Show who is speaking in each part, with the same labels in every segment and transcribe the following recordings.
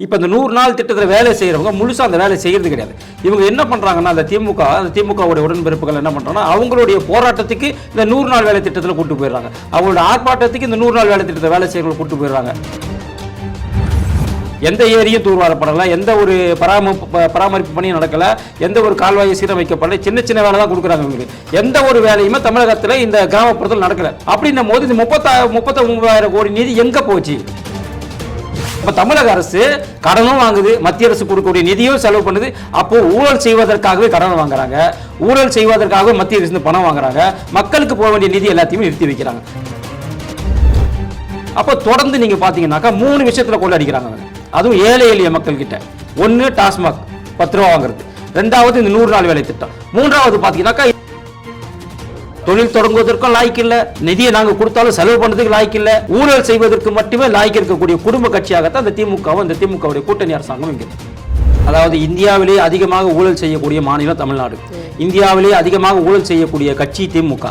Speaker 1: இப்போ இந்த நூறு நாள் திட்டத்தில் வேலை செய்கிறவங்க முழுசாக அந்த வேலை செய்கிறது கிடையாது. இவங்க என்ன பண்ணுறாங்கன்னா அந்த திமுக அந்த திமுகவுடைய உடன்பிறப்புகள் என்ன பண்ணுறாங்கன்னா அவங்களுடைய போராட்டத்துக்கு இந்த நூறு நாள் வேலை திட்டத்தில் கூட்டு போயிடுறாங்க. அவங்களோட ஆர்ப்பாட்டத்துக்கு இந்த நூறு நாள் வேலை திட்டத்தை வேலை செய்கிறவங்க கூட்டு போயிடுறாங்க. எந்த ஏரியும் தூர்வாரப்படலை எந்த ஒரு பராமரிப்பு ப- பராமரிப்பு பணியும் நடக்கலை எந்த ஒரு கால்வாயை சீரமைக்கப்படலை சின்ன சின்ன வேலை தான் கொடுக்குறாங்க இவங்களுக்கு. எந்த ஒரு வேலையுமே தமிழகத்தில் இந்த கிராமப்புறத்தில் நடக்கலை. அப்படின்னும் போது இந்த முப்பத்தா முப்பத்தி மூவாயிரம் கோடி நிதி எங்கே போச்சு? இப்ப தமிழக அரசு கடனும் வாங்குது மத்திய அரசு கொடுக்கக்கூடிய நிதியும் செலவு பண்ணுது. அப்போ ஊழல் செய்வதற்காகவே கடன் வாங்குறாங்க. ஊழல் செய்வதற்காகவே மத்திய அரசு பணம் வாங்குறாங்க. மக்களுக்கு போக வேண்டிய நிதி எல்லாத்தையுமே நிறுத்தி வைக்கிறாங்க. அப்போ தொடர்ந்து நீங்க பாத்தீங்கன்னாக்கா மூணு விஷயத்துல கொள்ளடிக்கிறாங்க அதுவும் ஏழை எளிய மக்கள் கிட்ட ஒன்னு டாஸ்மாக் பத்து ரூபா வாங்குறது. ரெண்டாவது இந்த நூறு நாள் வேலை திட்டம். மூன்றாவது பாத்தீங்கன்னாக்கா தொழில் தொடங்குவதற்கும் லாய்க்கு இல்ல. நிதியை நாங்க கொடுத்தாலும் செலவு பண்றதுக்கு லாய்க்கு இல்ல. ஊழல் செய்வதற்கு மட்டுமே லாய்க்கு இருக்கக்கூடிய குடும்ப கட்சியாகத்தான் இந்த திமுகவும் இந்த திமுகவுடைய கூட்டணி அரசாங்கம் இங்கே. அதாவது இந்தியாவிலேயே அதிகமாக ஊழல் செய்யக்கூடிய மாநிலம் தமிழ்நாடு. இந்தியாவிலேயே அதிகமாக ஊழல் செய்யக்கூடிய கட்சி திமுக.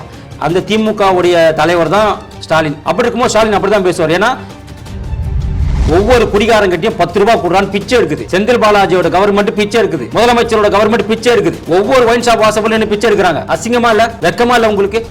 Speaker 1: அந்த திமுகவுடைய தலைவர் தான் ஸ்டாலின். அப்படி இருக்கும்போது ஸ்டாலின் அப்படிதான் பேசுவார். ஏன்னா ஒவ்வொரு குடிகாரங்கிட்டையும் பத்து ரூபாய் கொடுறான்னு பிச்சை இருக்குது செந்தில் பாலாஜியோட கவர்மெண்ட் பிச்சை இருக்குது முதலமைச்சரோட கவர்மெண்ட் பிச்சை இருக்குது ஒவ்வொரு ஒயின் ஷாப் வாசப்பல பிச்சை எடுக்கிறாங்க. அசிங்கமா இல்ல? வெக்கமா இல்ல உங்களுக்கு?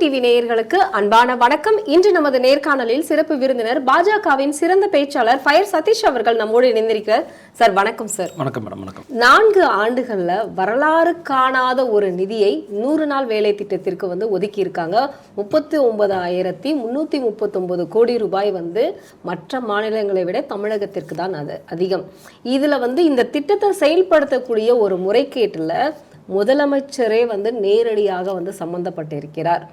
Speaker 2: டிவி நேயர்களுக்கு அன்பான வணக்கம். இன்று நமது நேர்காணலில் சிறப்பு விருந்தினர் பாஜகவின் சிறந்த பேச்சாளர் ஃபயர் சதீஷ் அவர்கள் நம்மோடு இணைந்திருக்கிறார். சார் வணக்கம் சார்.
Speaker 1: வணக்கம் மேடம் வணக்கம்.
Speaker 2: நான்கு ஆண்டுகள்ல வரலாறு காணாத ஒரு நிதியை நூறு நாள் வேலை திட்டத்திற்கு வந்து ஒதுக்கி இருக்காங்க. முப்பத்தி ஒன்பதாயிரத்தி முன்னூத்தி முப்பத்தொன்பது கோடி ரூபாய் வந்து மற்ற மாநிலங்களை விட தமிழகத்திற்கு தான் அது அதிகம். இதுல வந்து இந்த திட்டத்தை செயல்படுத்தக்கூடிய ஒரு முறைகேட்டுல முதலமைச்சரே வந்து நேரடியாக வந்து சம்பந்தப்பட்டிருக்கிறார்.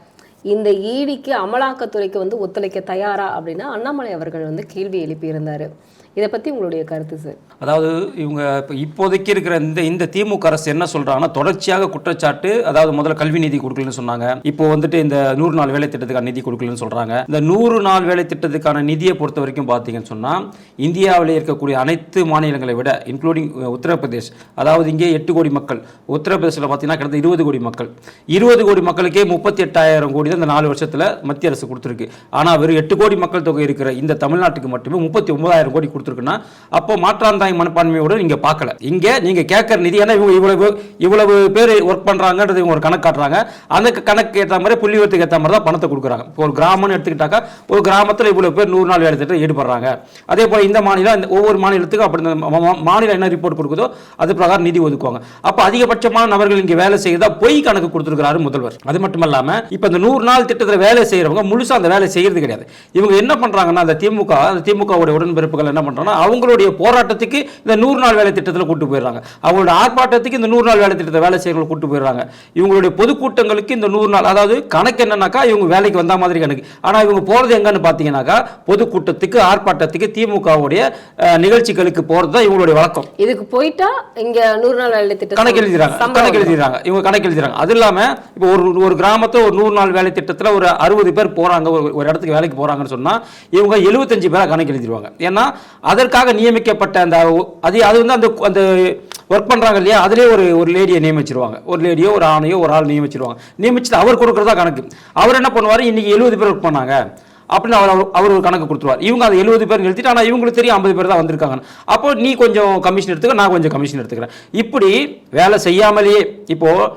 Speaker 2: இந்த ஈடிக்கு அமலாக்கத்துறைக்கு வந்து ஒத்துழைக்க தயாரா அப்படின்னா அண்ணாமலை அவர்கள் வந்து கேள்வி எழுப்பியிருந்தாரு. இதை பற்றி உங்களுடைய கருத்து சார்.
Speaker 1: அதாவது இவங்க இப்போ இப்போதைக்கு இருக்கிற இந்த இந்த திமுக அரசு என்ன சொல்கிறாங்கன்னா தொடர்ச்சியாக குற்றச்சாட்டு அதாவது முதல்ல கல்வி நிதி கொடுக்கலன்னு சொன்னாங்க. இப்போ வந்துட்டு இந்த நூறு நாள் வேலை திட்டத்துக்கான நிதி கொடுக்கலன்னு சொல்கிறாங்க இந்த நூறு நாள் வேலை திட்டத்துக்கான நிதியை பொறுத்த வரைக்கும் பார்த்தீங்கன்னு சொன்னால் இந்தியாவில் இருக்கக்கூடிய அனைத்து மாநிலங்களை விட இன்க்ளூடிங் உத்தரப்பிரதேஷ் அதாவது இங்கே எட்டு கோடி மக்கள் உத்தரப்பிரதேசில் பார்த்தீங்கன்னா கிட்டத்தட்ட இருபது கோடி மக்கள். இருபது கோடி மக்களுக்கே முப்பத்தி எட்டாயிரம் கோடி தான் இந்த நாலு வருஷத்தில் மத்திய அரசு கொடுத்துருக்கு. ஆனால் வெறும் எட்டு கோடி மக்கள் தொகை இருக்கிற இந்த தமிழ்நாட்டுக்கு மட்டுமே முப்பத்தி ஒன்பதாயிரம் கோடி கொடுத்துருக்குன்னா அப்போ மாற்றாந்தாய் மனப்பான்மையோட நீங்கள் பார்க்கல. இங்கே நீங்க கேட்கற நிதி ஏன்னா இவங்க இவ்வளவு இவ்வளவு பேர் ஒர்க் பண்ணுறாங்கன்றது இவங்க ஒரு கணக்கு காட்டுறாங்க. அந்த கணக்கு ஏற்ற மாதிரி புள்ளிவரத்துக்கு ஏற்ற மாதிரி தான் பணத்தை கொடுக்குறாங்க. இப்போ ஒரு கிராமம்னு எடுத்துக்கிட்டாக்கா ஒரு கிராமத்தில் இவ்வளோ பேர் நூறு நாள் வேலை திட்டம் ஈடுபடுறாங்க. அதே போல் இந்த மாநிலம் இந்த ஒவ்வொரு மாநிலத்துக்கும் அப்படி இந்த மா- மாநிலம் என்ன ரிப்போர்ட் கொடுக்குதோ அது பிரகாரம் நிதி ஒதுக்குவாங்க. அப்போ அதிகபட்சமான நபர்கள் இங்கே வேலை செய்யறதா பொய் கணக்கு கொடுத்துருக்காரு முதல்வர். அது மட்டும் இல்லாமல் இப்போ இந்த நூறு நாள் திட்டத்தில் வேலை செய்கிறவங்க முழுசாக அந்த வேலை செய்யறது கிடையாது. இவங்க என்ன பண்ணுறாங்கன்னா அந்த திமுக அந்த திமுகவுடைய உடன்பிறப்புகள் என்ன பண்றாங்கன்னா அவங்களுடைய போராட்டத்துக்கு இந்த நூறு நாள் வேலை திட்டத்தில் கூட்டு போயிடுறாங்க. அவங்களோட ஆர்ப்பாட்டத்துக்கு இந்த நூறு நாள் வேலை திட்டத்தை வேலை செய்யறவங்க கூட்டு போயிடுறாங்க. இவங்களுடைய பொதுக்கூட்டங்களுக்கு இந்த நூறு நாள் அதாவது கணக்கு என்னன்னாக்கா இவங்க வேலைக்கு வந்த மாதிரி கணக்கு. ஆனா இவங்க போறது எங்கன்னு பாத்தீங்கன்னாக்கா பொதுக்கூட்டத்துக்கு ஆர்ப்பாட்டத்துக்கு திமுகவுடைய நிகழ்ச்சிகளுக்கு போறது தான் இவங்களுடைய வழக்கம்.
Speaker 2: இதுக்கு போயிட்டா இங்க நூறு நாள் வேலை திட்டம்
Speaker 1: கணக்கு எழுதிறாங்க கணக்கு எழுதிறாங்க இவங்க கணக்கு எழுதிறாங்க அது இல்லாம இப்போ ஒரு ஒரு கிராமத்துல ஒரு நூறு நாள் வேலை திட்டத்துல ஒரு அறுபது பேர் போறாங்க ஒரு ஒரு இடத்துக்கு வேலைக்கு போறாங்கன்னு சொன்னா இவங்க எழுபத்தஞ்சு பேரா கணக்கு எழுதிடுவாங்க. ஏன்னா அதற்காக நியமிக்கப்பட்ட அந்த அது அது வந்து அந்த அந்த ஒர்க் பண்ணுறாங்க இல்லையா? அதுலேயே ஒரு ஒரு லேடியை நியமிச்சிருவாங்க. ஒரு லேடியோ ஒரு ஆணையோ ஒரு ஆள் நியமிச்சிருவாங்க. நியமிச்சுட்டு அவர் கொடுக்குறதா கணக்கு. அவர் என்ன பண்ணுவார்? இன்றைக்கி எழுபது பேர் ஒர்க் பண்ணாங்க. அப்படின்னு அவர் அவர்- அவர் ஒரு கணக்கு கொடுத்துருவார். இவங்க அதை எழுபது பேர் நிறுத்திட்டு ஆனால் இவங்களுக்கு தெரியும் ஐம்பது பேர் தான் வந்திருக்காங்க. அப்போ நீ கொஞ்சம் கமிஷன் எடுத்துக்க நான் கொஞ்சம் கமிஷன் எடுத்துக்கிறேன். இப்படி வேலை செய்யாமலேயே இப்போது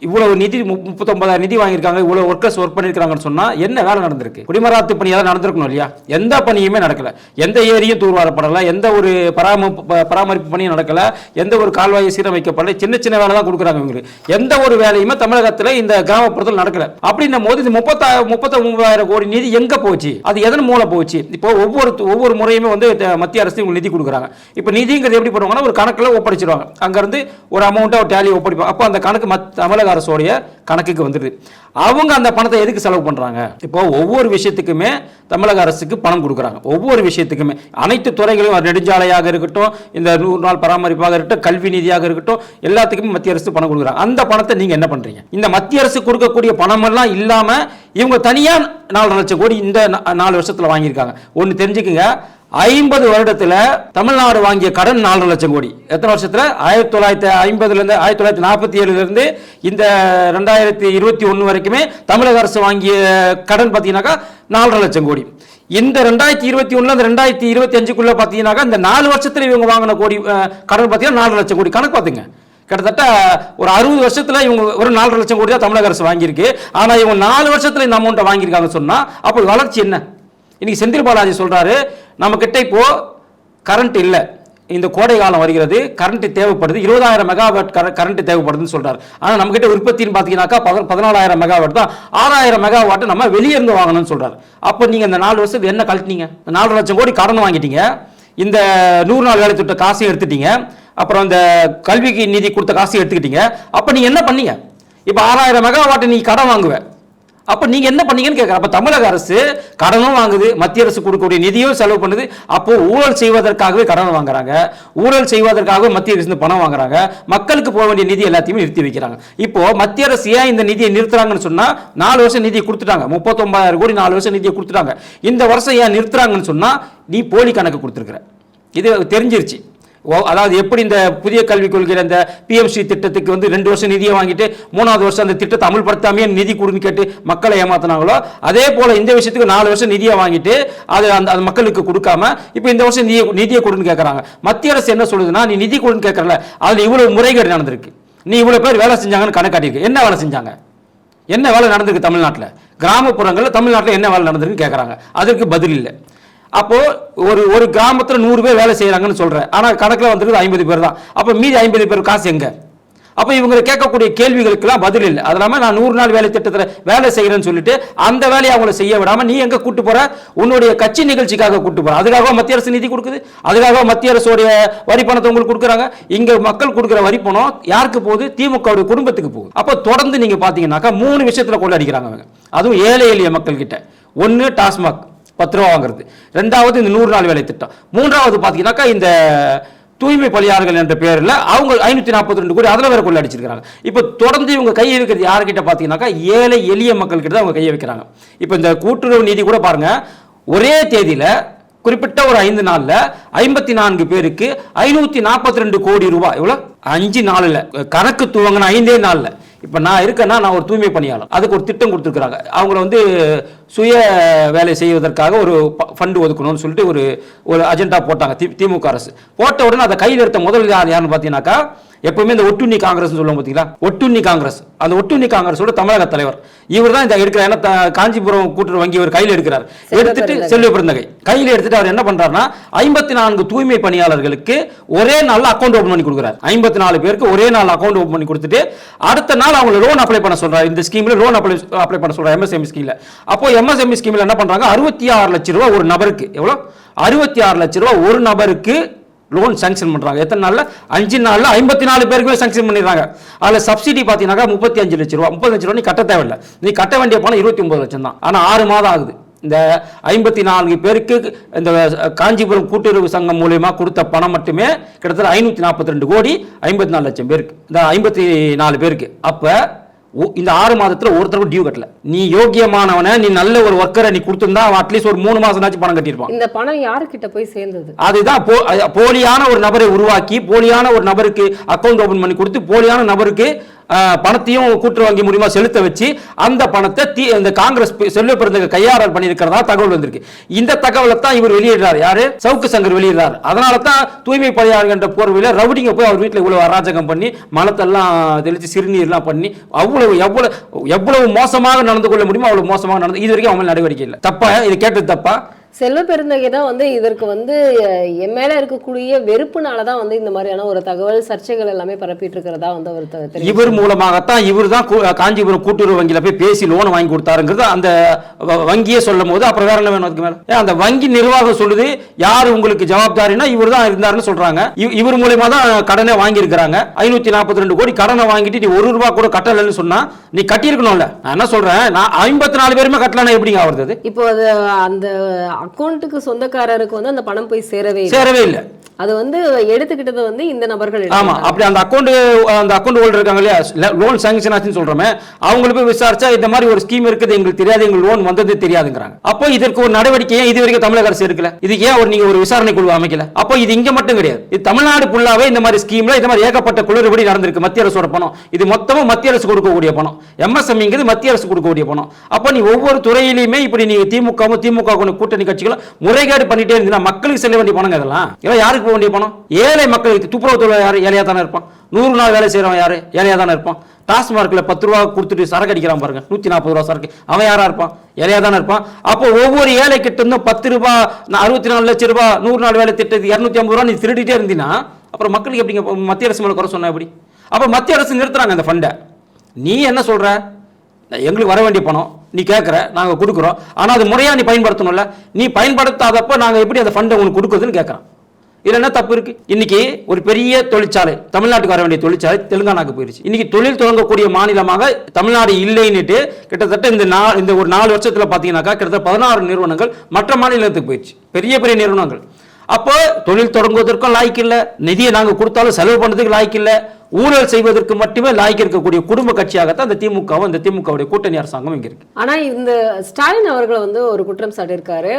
Speaker 1: இவ்வளவு நிதி முப்பத்தொன்பதாயிரம் நிதி வாங்கியிருக்காங்க இவ்வளவு ஒர்க்கர்ஸ் ஒர்க் பண்ணியிருக்காங்கன்னு சொன்னால் என்ன வேலை நடந்திருக்கு? குடிமராத்து பணி ஏதாவது நடந்திருக்கணும் இல்லையா? எந்த பணியுமே நடக்கல. எந்த ஏரியும் தூர்வாரப்படலை எந்த ஒரு பராமரிப்பு ப- பராமரிப்பு பணியும் நடக்கல எந்த ஒரு கால்வாயை சீரமைக்கப்படல சின்ன சின்ன வேலை தான் கொடுக்குறாங்க இவங்களுக்கு எந்த ஒரு வேலையுமே தமிழகத்தில் இந்த கிராமப்புறத்தில் நடக்கல. அப்படின்னும் போது இந்த முப்பத்தா முப்பத்தி மூவாயிரம் கோடி நிதி எங்க போச்சு? அது எதன் மூலம் போச்சு? இப்போ ஒவ்வொரு ஒவ்வொரு முறையுமே வந்து மத்திய அரசு இவங்களுக்கு நிதி கொடுக்குறாங்க. இப்போ நிதிங்கிறது எப்படி பண்ணுவாங்கன்னா ஒரு கணக்கில் ஒப்படைச்சிருவாங்க. அங்கேருந்து ஒரு அமௌண்ட்டை ஒரு டேலி ஒப்படைப்பாங்க. அப்போ அந்த கணக்கு மத் தமிழக தமிழக அரசோடைய கணக்குக்கு வந்துடுது. அவங்க அந்த பணத்தை எதுக்கு செலவு பண்றாங்க? இப்போ ஒவ்வொரு விஷயத்துக்குமே தமிழக அரசுக்கு பணம் கொடுக்குறாங்க. ஒவ்வொரு விஷயத்துக்குமே. அனைத்து துறைகளும் நெடுஞ்சாலையாக இருக்கட்டும் இந்த நூறு நாள் பராமரிப்பாக இருக்கட்டும் கல்வி நிதியாக இருக்கட்டும் எல்லாத்துக்குமே மத்திய அரசு பணம் கொடுக்குறாங்க அந்த பணத்தை நீங்கள் என்ன பண்ணுறீங்க இந்த மத்திய அரசு கொடுக்கக்கூடிய பணமெல்லாம் இல்லாமல் இவங்க தனியாக நாலு லட்சம் கோடி இந்த நாலு வருஷத்தில் வாங்கியிருக்காங்க. ஒன்று தெரிஞ்சுக்கங்க. ஐம்பது வருடத்துல தமிழ்நாடு வாங்கிய கடன் நாலரை லட்சம் கோடி. எத்தனை வருஷத்துல? ஆயிரத்தி தொள்ளாயிரத்தி ஐம்பதுல இருந்து ஆயிரத்தி தொள்ளாயிரத்தி நாற்பத்தி ஏழுல இருந்து இந்த ரெண்டாயிரத்தி இருபத்தி ஒன்று வரைக்குமே தமிழக அரசு வாங்கிய கடன் பார்த்தீங்கன்னாக்கா நாலரை லட்சம் கோடி. இந்த ரெண்டாயிரத்தி இருபத்தி ஒன்றில் அந்த ரெண்டாயிரத்தி இருபத்தி அஞ்சுக்குள்ள பார்த்தீங்கன்னாக்கா இந்த நாலு வருஷத்துல இவங்க வாங்கின கோடி கடன் பார்த்தீங்கன்னா நாலரை லட்சம் கோடி கணக்கு பார்த்துங்க கிட்டத்தட்ட ஒரு அறுபது வருஷத்துல இவங்க ஒரு நாலரை லட்சம் கோடி தான் தமிழக அரசு வாங்கியிருக்கு. ஆனா இவங்க நாலு வருஷத்துல இந்த அமௌண்ட்டை வாங்கியிருக்காங்க சொன்னா அப்போ வளர்ச்சி என்ன? இன்னைக்கு செந்தில் பாலாஜி சொல்கிறாரு நம்ம கிட்ட இப்போ கரண்ட் இல்லை. இந்த கோடை காலம் வருகிறது கரண்ட் தேவைப்படுது. இருபதாயிரம் மெகாவாட் கரண்ட் தேவைப்படுதுன்னு சொல்றாரு. ஆனால் நம்ம கிட்ட உற்பத்தின்னு பார்த்தீங்கன்னாக்கா பத- பதினாலாயிரம் மெகாவாட் தான். ஆறாயிரம் மெகாவாட் நம்ம வெளியே இருந்து வாங்கணும்னு சொல்றாரு. அப்போ நீங்கள் இந்த நாலு வருஷத்துக்கு என்ன கழட்டினீங்க? நாலு லட்சம் கோடி கடன் வாங்கிட்டீங்க. இந்த நூறு நாள் வேலை திட்ட காசையும் எடுத்துட்டீங்க. அப்புறம் இந்த கல்விக்கு நிதி கொடுத்த காசையும் எடுத்துக்கிட்டீங்க. அப்போ நீங்கள் என்ன பண்ணீங்க? இப்போ ஆறாயிரம் மெகாவாட் நீ கடன் வாங்குவேன் அப்போ நீங்கள் என்ன பண்ணீங்கன்னு கேட்குற அப்போ தமிழக அரசு கடனும் வாங்குது மத்திய அரசு கொடுக்கக்கூடிய நிதியும் செலவு பண்ணுது. அப்போது ஊழல் செய்வதற்காகவே கடன் வாங்குறாங்க. ஊழல் செய்வதற்காகவே மத்திய அரசு பணம் வாங்குறாங்க. மக்களுக்கு போக வேண்டிய நிதி எல்லாத்தையுமே நிறுத்தி வைக்கிறாங்க. இப்போ மத்திய அரசு ஏன் இந்த நிதியை நிறுத்துறாங்கன்னு சொன்னால் நாலு வருஷம் நிதியை கொடுத்துட்டாங்க. முப்பத்தொன்பதாயிரம் கோடி நாலு வருஷம் நிதியை கொடுத்துட்டாங்க. இந்த வருஷம் ஏன் நிறுத்துறாங்கன்னு சொன்னால் நீ போலி கணக்கு கொடுத்துருக்குற. இது தெரிஞ்சிருச்சு. அதாவது எப்படி இந்த புதிய கல்விக் கொள்கையில் இந்த பிஎம்சி திட்டத்துக்கு வந்து ரெண்டு வருஷம் நிதியை வாங்கிட்டு மூணாவது வருஷம் அந்த திட்டத்தை அமல்படுத்தாமே நிதி கொடுன்னு கேட்டு மக்களை ஏமாத்தினாங்களோ அதே போல இந்த விஷயத்துக்கு நாலு வருஷம் நிதியை வாங்கிட்டு அது அந்த அந்த மக்களுக்கு கொடுக்காம இப்போ இந்த வருஷம் நிதியை நிதியை கொடுன்னு கேட்குறாங்க மத்திய அரசு என்ன சொல்லுதுன்னா நீ நிதி கொடுன்னு கேட்கறல அதில் இவ்வளோ முறைகேடு நடந்திருக்கு. நீ இவ்வளோ பேர் வேலை செஞ்சாங்கன்னு கணக்காட்டியிருக்கு. என்ன வேலை செஞ்சாங்க? என்ன வேலை நடந்திருக்கு தமிழ்நாட்டில்? கிராமப்புறங்களில் தமிழ்நாட்டில் என்ன வேலை நடந்திருக்குன்னு கேட்குறாங்க அதற்கு பதில் இல்லை. அப்போ ஒரு ஒரு கிராமத்தில் நூறு பேர் வேலை செய்கிறாங்கன்னு சொல்கிறேன் ஆனால் கணக்கில் வந்துருக்குது ஐம்பது பேர் தான். அப்போ மீதி ஐம்பது பேர் காசு எங்கே? அப்போ இவங்க கேட்கக்கூடிய கேள்விகளுக்கெல்லாம் பதில் இல்லை. அது இல்லாமல் நான் நூறு நாள் வேலை திட்டத்தில் வேலை செய்கிறேன்னு சொல்லிட்டு அந்த வேலையை அவங்கள செய்ய விடாமல் நீ எங்கே கூட்டு போகிற உன்னுடைய கட்சி நிகழ்ச்சிக்காக கூட்டு போகிற அதுக்காக மத்திய அரசு நிதி கொடுக்குது? அதுக்காக மத்திய அரசுடைய வரி பணத்தை உங்களுக்கு கொடுக்குறாங்க? இங்கே மக்கள் கொடுக்குற வரி பணம் யாருக்கு போகுது? திமுகவுடைய குடும்பத்துக்கு போகுது. அப்போ தொடர்ந்து நீங்கள் பார்த்தீங்கன்னாக்கா மூணு விஷயத்தில் கொள்ள அடிக்கிறாங்க அவங்க அதுவும் ஏழை எளிய மக்கள்கிட்ட. ஒன்று டாஸ்மாக். பத்து ரூபா வாங்குறது. ரெண்டாவது இந்த நூறு நாள் வேலை திட்டம். மூன்றாவது பார்த்தீங்கன்னாக்கா இந்த தூய்மை பணியாளர்கள் என்ற பேரில் அவங்க ஐநூற்றி நாற்பத்தி ரெண்டு கோடி அதில் வேற கொள்ள அடிச்சிருக்காங்க இப்போ தொடர்ந்து இவங்க கையை வைக்கிறது யார்கிட்ட பார்த்தீங்கன்னாக்கா ஏழை எளிய மக்கள்கிட்ட தான் அவங்க கையை வைக்கிறாங்க இப்போ இந்த கூட்டுறவு நீதி கூட பாருங்கள் ஒரே தேதியில் குறிப்பிட்ட ஒரு ஐந்து நாளில் ஐம்பத்தி நான்கு பேருக்கு ஐநூற்றி நாற்பத்தி ரெண்டு கோடி ரூபாய். எவ்வளோ அஞ்சு நாளில். கணக்கு துவங்கின ஐந்தே நாளில். இப்போ நான் இருக்கேன்னா நான் ஒரு தூய்மை பணியாளர். அதுக்கு ஒரு திட்டம் கொடுத்துருக்குறாங்க. அவங்கள வந்து சுய வேலை செய்வதற்காக ஒரு ஃபண்டு ஒதுக்கணும்னு சொல்லிட்டு ஒரு ஒரு அஜெண்டா போட்டாங்க தி- திமுக அரசு. போட்ட உடனே அதை கையில் எடுத்த முதல் யார் யாருன்னு பார்த்தீங்கன்னாக்கா எப்பவுமே இந்த ஒட்டுண்ணி காங்கிரஸ் சொல்லுவோம் பார்த்தீங்களா ஒட்டுண்ணி காங்கிரஸ். அந்த ஒட்டுண்ணி காங்கிரஸோட தமிழக தலைவர். இவர் தான் இந்த எடுக்கிற ஏன்னா காஞ்சிபுரம் கூட்டுறவு வங்கி இவர் கையில் எடுக்கிறார். எடுத்துட்டு. செல்வ பெருந்தகை. கையில் எடுத்துட்டு அவர் என்ன பண்றாருன்னா ஐம்பத்தி நான்கு தூய்மை பணியாளர்களுக்கு ஒரே நாள்ல அக்கௌண்ட் ஓபன் பண்ணி கொடுக்குறாரு. ஐம்பத்தி நாலு பேருக்கு ஒரே நாள் அக்கௌண்ட் ஓபன் பண்ணி கொடுத்துட்டு அடுத்த நாள் அவங்க லோன் அப்ளை பண்ண சொல்றாரு. இந்த ஸ்கீம்ல லோன் அப்ளை அப்ளை பண்ண சொல்றாரு எம்எஸ்எம்இ ஸ்கீம்ல அப்போ எம்எஸ்எம்இ ஸ்கீம்ல என்ன பண்றாங்க? அறுபத்தி ஆறு லட்சம் ரூபாய் ஒரு நபருக்கு. எவ்வளவு அறுபத்தி ஆறு லட்சம் ரூபாய் ஒரு நபருக்கு லோன் சேங்ஷன் பண்ணுறாங்க எத்தனை நாளில்? அஞ்சு நாளில் ஐம்பத்தி நாலு பேருக்குமே சேங்ஷன் பண்ணிடுறாங்க. அதில் சப்சிடி பார்த்தீங்கன்னா முப்பத்தி அஞ்சு லட்ச ரூபா. முப்பது ரூபா நீ கட்ட தேவையில்லை. நீ கட்ட வேண்டிய பணம் இருபத்தி ஒம்பது லட்சம் தான். ஆனால் ஆறு மாதம் ஆகுது. இந்த ஐம்பத்தி நான்கு பேருக்கு இந்த காஞ்சிபுரம் கூட்டுறவு சங்கம் மூலயமா கொடுத்த பணம் மட்டுமே கிட்டத்தட்ட ஐநூற்றி நாற்பத்தி ரெண்டு கோடி ஐம்பத்தி நாலு லட்சம் பேருக்கு. இந்த ஐம்பத்தி நாலு பேருக்கு. அப்போ இந்த ஆறு மாதத்துல ஒருத்தருக்கு டியூ கட்டல. நீ யோக்கியமானவனை நீ நல்ல ஒரு ஒர்க்கரை நீ கொடுத்திருந்தா அட்லீஸ்ட் ஒரு மூணு மாசம் பணம் கட்டியிருப்பான்.
Speaker 2: இந்த பணம் யாருக்கிட்ட போய் சேர்ந்தது?
Speaker 1: அதுதான் போலியான ஒரு நபரை உருவாக்கி போலியான ஒரு நபருக்கு அக்கௌண்ட் ஓபன் பண்ணி கொடுத்து போலியான நபருக்கு பணத்தையும் கூட்டுறவு வங்கி மூலியமா செலுத்த வச்சு அந்த பணத்தை தீ இந்த காங்கிரஸ் செல்வ பிறந்த கையாளர் பண்ணியிருக்கிறதா தகவல் வந்திருக்கு. இந்த தகவலை தான் இவர் வெளியிடுறார். யாரு? சவுக்கு சங்கர் வெளியிடுறார். அதனால தான் தூய்மை பணியாளர் என்ற ரவுடிங்க போய் அவர் வீட்டில் இவ்வளவு அராஜகம் பண்ணி மனத்தெல்லாம் தெளிச்சு சிறுநீர்லாம் பண்ணி அவ்வளவு எவ்வளவு எவ்வளவு மோசமாக நடந்து கொள்ள முடியுமோ அவ்வளவு மோசமாக நடந்து இது வரைக்கும் அவங்க நடவடிக்கை இல்லை. தப்பா? இது கேட்டது தப்பா?
Speaker 2: செல்வ பெருந்தகை தான் வந்து இதற்கு வந்து என் மேல இருக்கக்கூடிய வெறுப்புனால தான் வந்து இந்த மாதிரியான ஒரு தகவல் சர்ச்சைகள் எல்லாமே பரப்பிட்டு இருக்கிறதா வந்து அவர் தெரிவிச்சார்.
Speaker 1: இவர் மூலமாகத்தான் இவர் தான் காஞ்சிபுரம் கூட்டுறவு வங்கியில போய் பேசி லோன் வாங்கி கொடுத்தாருங்கிறது அந்த வங்கியே சொல்லும் போது அப்புறம் வேற என்ன வேணும் அதுக்கு மேல அந்த வங்கி நிர்வாகம் சொல்லுது யார் உங்களுக்கு ஜவாப்தாரினா இவர் தான் இருந்தாருன்னு சொல்றாங்க இவ- இவர் மூலியமா தான் கடனே வாங்கி இருக்கிறாங்க ஐநூத்தி நாற்பத்தி ரெண்டு கோடி கடனை வாங்கிட்டு நீ ஒரு ரூபா கூட கட்டலன்னு சொன்னா நீ கட்டியிருக்கணும்ல நான் என்ன சொல்றேன் நான் ஐம்பத்தி நாலு பேருமே கட்டலன்னா எப்படிங்க ஆகுறது?
Speaker 2: இப்போ அந்த அக்கௌண்ட்டுக்கு சொந்தக்காரருக்கு வந்து அந்த பணம் போய் சேரவே
Speaker 1: சேரவே இல்லை.
Speaker 2: அது வந்து எடுத்துக்கிட்டது வந்து இந்த நபர்கள்
Speaker 1: ஆமா அப்படி அந்த அக்கௌண்ட் அந்த அக்கௌண்ட் ஹோல்டர் இருக்காங்க இல்லையா? லோன் சாங்ஷன் ஆச்சுன்னு சொல்றோமே அவங்களுக்கு போய் விசாரிச்சா இந்த மாதிரி ஒரு ஸ்கீம் இருக்குது எங்களுக்கு தெரியாது எங்களுக்கு லோன் வந்தது தெரியாதுங்கிறாங்க. அப்போ இதற்கு ஒரு நடவடிக்கை இது வரைக்கும் தமிழக அரசு எடுக்கல? இதுக்கு ஏன் ஒரு நீங்க ஒரு விசாரணை குழு அமைக்கல? அப்போ இது இங்க மட்டும் கிடையாது. இது தமிழ்நாடு ஃபுல்லாவே இந்த மாதிரி ஸ்கீம்ல இந்த மாதிரி ஏகப்பட்ட குளறுபடி நடந்திருக்கு. மத்திய அரசோட பணம். இது மொத்தமும் மத்திய அரசு கொடுக்கக்கூடிய பணம். எம்எஸ்எம்ங்கிறது மத்திய அரசு கொடுக்கக்கூடிய பணம். அப்போ நீ ஒவ்வொரு துறையிலையுமே இப்படி நீங்க திமுகவும் திமுக கூட்டணி கட்சிகளும் முறைகேடு பண்ணிட்டே இருந்தீங்கன்னா மக்களுக்கு செல்ல வேண்டிய பணம் இதெல்லாம். இதெல்லாம் யாருக்கு போக வேண்டிய பணம்? ஏழை மக்களுக்கு துப்புரவு தொழில் யார்? ஏழையாக தானே இருப்பான். நூறு நாள் வேலை செய்கிறவன் யாரு? ஏழையாக தானே இருப்பான். டாஸ்மார்க்கில் பத்து ரூபா கொடுத்துட்டு சரக்கு அடிக்கிறான் பாருங்க. நூத்தி நாற்பது ரூபா சரக்கு. அவன் யாரா இருப்பான்? ஏழையாக தானே இருப்பான். அப்போ ஒவ்வொரு ஏழை கிட்ட இருந்தும் பத்து ரூபா அறுபத்தி நாலு லட்ச ரூபா நூறு நாள் வேலை திட்டது இரநூத்தி ஐம்பது ரூபா நீ திருடிட்டே இருந்தீங்கன்னா அப்புறம் மக்களுக்கு எப்படிங்க மத்திய அரசு மேலே குறை சொன்ன எப்படி? அப்போ மத்திய அரசு நிறுத்துறாங்க அந்த ஃபண்டை நீ என்ன சொல்ற? எங்களுக்கு வர வேண்டிய பணம். நீ கேட்குற நாங்கள் கொடுக்குறோம். ஆனால் அது முறையாக நீ பயன்படுத்தணும்ல. நீ பயன்படுத்தாதப்போ நாங்கள் எப்படி அந்த ஃபண்டை உனக்கு கொடுக்குறதுன்னு கேட்குறோம் இதுல என்ன தப்பு இருக்கு? இன்னைக்கு ஒரு பெரிய தொழிற்சாலை தமிழ்நாட்டுக்கு வர வேண்டிய தொழிற்சாலை தெலுங்கானாக்கு போயிருச்சு. இன்னைக்கு தொழில் தொடங்கக்கூடிய மாநிலமாக தமிழ்நாடு இல்லைன்னுட்டு கிட்டத்தட்ட இந்த நா இந்த ஒரு நாலு வருஷத்துல பாத்தீங்கன்னாக்கா கிட்டத்தட்ட பதினாறு நிறுவனங்கள் மற்ற மாநிலத்துக்கு போயிடுச்சு பெரிய பெரிய நிறுவனங்கள். அப்போ தொழில் தொடங்குவதற்கும் லாய்க்கு இல்லை நிதியை நாங்கள் கொடுத்தாலும் செலவு பண்ணுறதுக்கு லாய்க்கு இல்லை ஊழல் செய்வதற்கு மட்டுமே லாய்க்கு இருக்கக்கூடிய குடும்ப கட்சியாகத்தான் அந்த திமுகவும் அந்த திமுகவுடைய கூட்டணி அரசாங்கம் இங்க இருக்கு.
Speaker 2: ஆனா இந்த ஸ்டாலின் அவர்களை வந்து ஒரு குற்றம் சாட்டியிருக்காரு.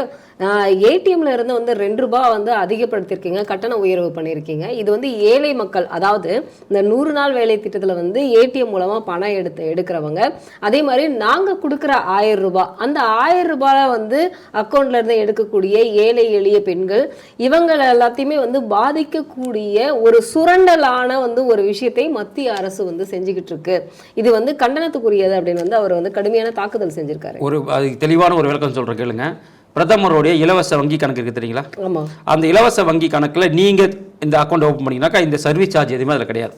Speaker 2: ஏடிஎம்ல இருந்து வந்து ரெண்டு ரூபாய் வந்து அதிகப்படுத்திருக்கீங்க கட்டண உயர்வு பண்ணியிருக்கீங்க. இது வந்து ஏழை மக்கள் அதாவது இந்த நூறு நாள் வேலை திட்டத்தில் வந்து ஏடிஎம் மூலமாக பணம் எடுத்து எடுக்கிறவங்க. அதே மாதிரி நாங்கள் கொடுக்குற ஆயிரம் ரூபாய் அந்த ஆயிரம் ரூபாய் வந்து அக்கௌண்ட்ல இருந்து எடுக்கக்கூடிய ஏழை எளிய பெண்கள் இவங்க எல்லாத்தையுமே வந்து பாதிக்கக்கூடிய ஒரு சுரண்டலான வந்து ஒரு விஷயம் விஷயத்தை மத்திய அரசு வந்து செஞ்சுக்கிட்டு இருக்கு இது வந்து கண்டனத்துக்குரியது அப்படின்னு வந்து அவர் வந்து கடுமையான தாக்குதல் செஞ்சிருக்காரு.
Speaker 1: ஒரு அதுக்கு தெளிவான ஒரு விளக்கம் சொல்றேன் கேளுங்க. பிரதமருடைய இலவச வங்கி கணக்கு இருக்கு தெரியுங்களா?
Speaker 2: ஆமா.
Speaker 1: அந்த இலவச வங்கி கணக்குல நீங்க இந்த அக்கௌண்ட் ஓப்பன் பண்ணீங்கன்னாக்கா இந்த சர்வீஸ் சார்ஜ் எதுவுமே அதில் கிடையாது.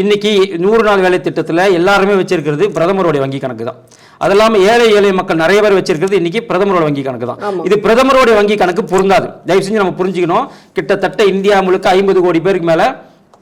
Speaker 1: இன்னைக்கு நூறு நாள் வேலை திட்டத்தில் எல்லாருமே வச்சிருக்கிறது பிரதமருடைய வங்கி கணக்கு தான். அது இல்லாமல் ஏழை ஏழை மக்கள் நிறைய பேர் வச்சிருக்கிறது இன்னைக்கு பிரதமரோட வங்கி கணக்கு தான். இது பிரதமருடைய வங்கி கணக்கு பொருந்தாது. தயவு செஞ்சு நம்ம புரிஞ்சுக்கணும். கிட்டத்தட்ட இந்தியா முழுக்க ஐம்பது கோடி பேருக்கு மேல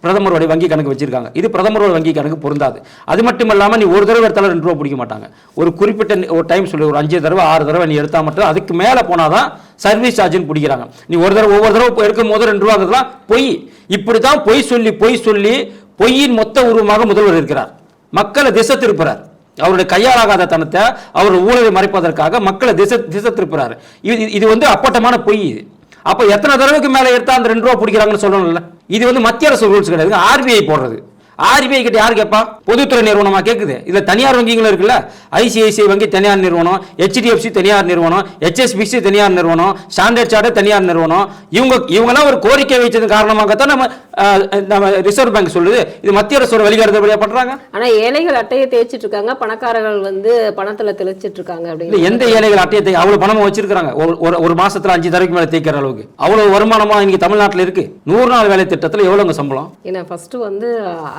Speaker 1: பிரதமருடைய வங்கி கணக்கு வச்சிருக்காங்க. இது பிரதமரோட வங்கி கணக்கு பொருந்தாது. அது மட்டும் இல்லாமல் நீ ஒரு தடவை எடுத்தாலும் ரெண்டு ரூபா பிடிக்க மாட்டாங்க. ஒரு குறிப்பிட்ட ஒரு டைம் சொல்லி ஒரு அஞ்சு தடவை ஆறு தடவை நீ எடுத்தால் மட்டும் அதுக்கு மேலே போனால் தான் சர்வீஸ் சார்ஜ்னு பிடிக்கிறாங்க. நீ ஒரு தடவை ஒவ்வொரு தடவை எடுக்கும் போது ரெண்டு ரூபாங்கிறதுலாம் பொய். இப்படி தான் பொய் சொல்லி பொய் சொல்லி பொய்யின் மொத்த உருவமாக முதல்வர் இருக்கிறார். மக்களை திசை திருப்புறார். அவருடைய கையாளாகாத தனத்தை அவர் ஊழலை மறைப்பதற்காக மக்களை திசை திசை திருப்புறாரு. இது இது வந்து அப்பட்டமான பொய் இது. அப்போ எத்தனை தடவைக்கு மேலே எடுத்தால் அந்த ரெண்டு ரூபா பிடிக்கிறாங்கன்னு சொல்லணும்ல? இது வந்து மத்திய அரசு ரூல்ஸ் கிடையாது ஆர்பிஐ போடுறது. ஆர்பிஐ கிட்ட யார் கேட்பா பொதுத்துறை நிறுவனமா கேட்குது இதுல தனியார் வங்கிகளும் இருக்குல்ல? ஐசிஐசிஐ வங்கி தனியார் நிறுவனம் ஹெச்டிஎஃப்சி தனியார் நிறுவனம் ஹெச்எஸ்பிசி தனியார் நிறுவனம் ஸ்டாண்டர்ட் சார்ட்டர் தனியார் நிறுவனம். இவங்க இவங்கெல்லாம் ஒரு கோரிக்கை வைச்சது காரணமாகத்தான் நம்ம அஹ், நம்ம ரிசர்வ் பேங்க் சொல்லுது. இது மத்திய அரசோட வழிகாட்டுதல் பண்றாங்க?
Speaker 2: ஆனா ஏழைகள் அட்டையை தேய்ச்சிட்டு இருக்காங்க பணக்காரர்கள் வந்து பணத்துல தெளிச்சிட்டு இருக்காங்க அப்படின்னு
Speaker 1: எந்த ஏழைகள் அட்டையை தே- அவ்வளவு பணமா வச்சிருக்காங்க ஒரு- ஒரு ஒரு மாசத்துல அஞ்சு தடவைக்கு மேல தேய்க்கிற அளவுக்கு. அவ்வளவு வருமானமா இன்னைக்கு தமிழ்நாட்டுல இருக்கு? நூறு நாள் வேலை திட்டத்துல எவ்வளவுங்க சம்பளம்?
Speaker 2: ஏன்னா ஃபர்ஸ்ட் வந்து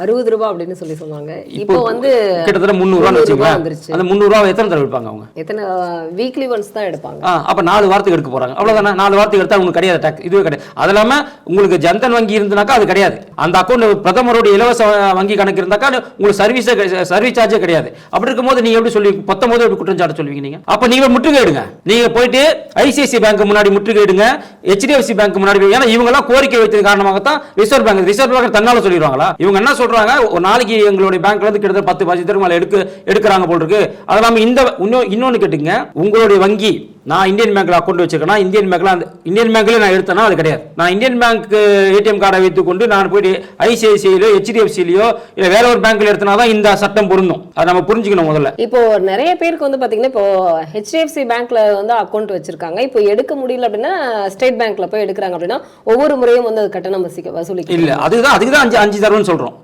Speaker 2: அறுபது ரூபாய் அப்படின்னு சொல்லி சொன்னாங்க. இப்போ வந்து
Speaker 1: கிட்டத்தட்ட முந்நூறு ரூபா
Speaker 2: முந்நூறு ரூபாய்
Speaker 1: வச்சுக்கலாம்
Speaker 2: வந்துருச்சு
Speaker 1: அந்த முந்நூறு ரூபா எத்தனை தடவை எடுப்பாங்க அவங்க?
Speaker 2: எத்தனை வீக்லி ஒன்ஸ் தான் எடுப்பாங்க.
Speaker 1: அப்ப நாலு வாரத்துக்கு எடுக்க போறாங்க. அவ்வளவுதானே? நாலு வாரத்துக்கு எடுத்தா உங்களுக்கு கிடையாது இதுவே கிடையாது. அது இல்லாம உங்களுக்கு ஜன்தன் வங்கி இருந்தனாக்கா அது கிடையாது. அந்த அக்கௌண்ட் பிரதமருடைய இலவச வங்கி கணக்கு இருந்தாக்கா உங்களுக்கு சர்வீஸே சர்வீஸ் சார்ஜே கிடையாது. அப்படி இருக்கும்போது நீங்க எப்படி சொல்லி பத்தொன்பது எப்படி குற்றம் சாட்ட சொல்லுவீங்க நீங்க? அப்ப நீங்க முற்றுகையிடுங்க நீங்க போயிட்டு ஐசிஐசி பேங்க் முன்னாடி முற்றுகையிடுங்க ஹெச்டிஎஃப்சி பேங்க் முன்னாடி ஏன்னா இவங்க எல்லாம் கோரிக்கை வைத்தது காரணமாகத்தான் ரிசர்வ் பேங்க் ரிசர்வ் பேங்க் தன்னால சொல்லிடுவாங்களா? இவங்க என்ன சொல்றாங்க ஒரு நாளைக்கு எங்களுடைய பேங்க்ல இருந்து கிட்டத்தட்ட பத்து பதினஞ்சு தடவை எடுக்க எடுக்கிறாங்க போல் இருக்கு. அது இந்த இன்னொன்று இன்னொன்னு கேட்டுங்க உங்களுடைய வங்கி நான் இந்தியன் பேங்க்ல அக்கௌண்ட் வச்சிருக்கேன்னா இந்தியன் பேங்க்ல அந்த இந்தியன் பேங்க்ல நான் எடுத்தேன்னா அது கிடையாது. நான் இந்தியன் பேங்க் ஏடிஎம் கார்டை வைத்துக் கொண்டு நான் போயிட்டு ஐசிஐசியிலோ ஹெச்டிஎஃப்சிலையோ இல்ல வேற ஒரு பேங்க்ல எடுத்தனா தான் இந்த சட்டம் பொருந்தும். அதை நம்ம புரிஞ்சுக்கணும் முதல்ல.
Speaker 2: இப்போ நிறைய பேருக்கு வந்து பாத்தீங்கன்னா இப்போ ஹெச்டிஎஃப்சி பேங்க்ல வந்து அக்கௌண்ட் வச்சிருக்காங்க. இப்போ எடுக்க முடியல அப்படின்னா ஸ்டேட் பேங்க்ல போய் எடுக்கிறாங்க அப்படின்னா ஒவ்வொரு முறையும் வந்து அது கட்டணம் வசிக்க வசூலிக்க
Speaker 1: இல்ல அதுதான் அதுக்கு தான் அஞ்சு அஞ்சு தடவைன்னு சொல்றோம்.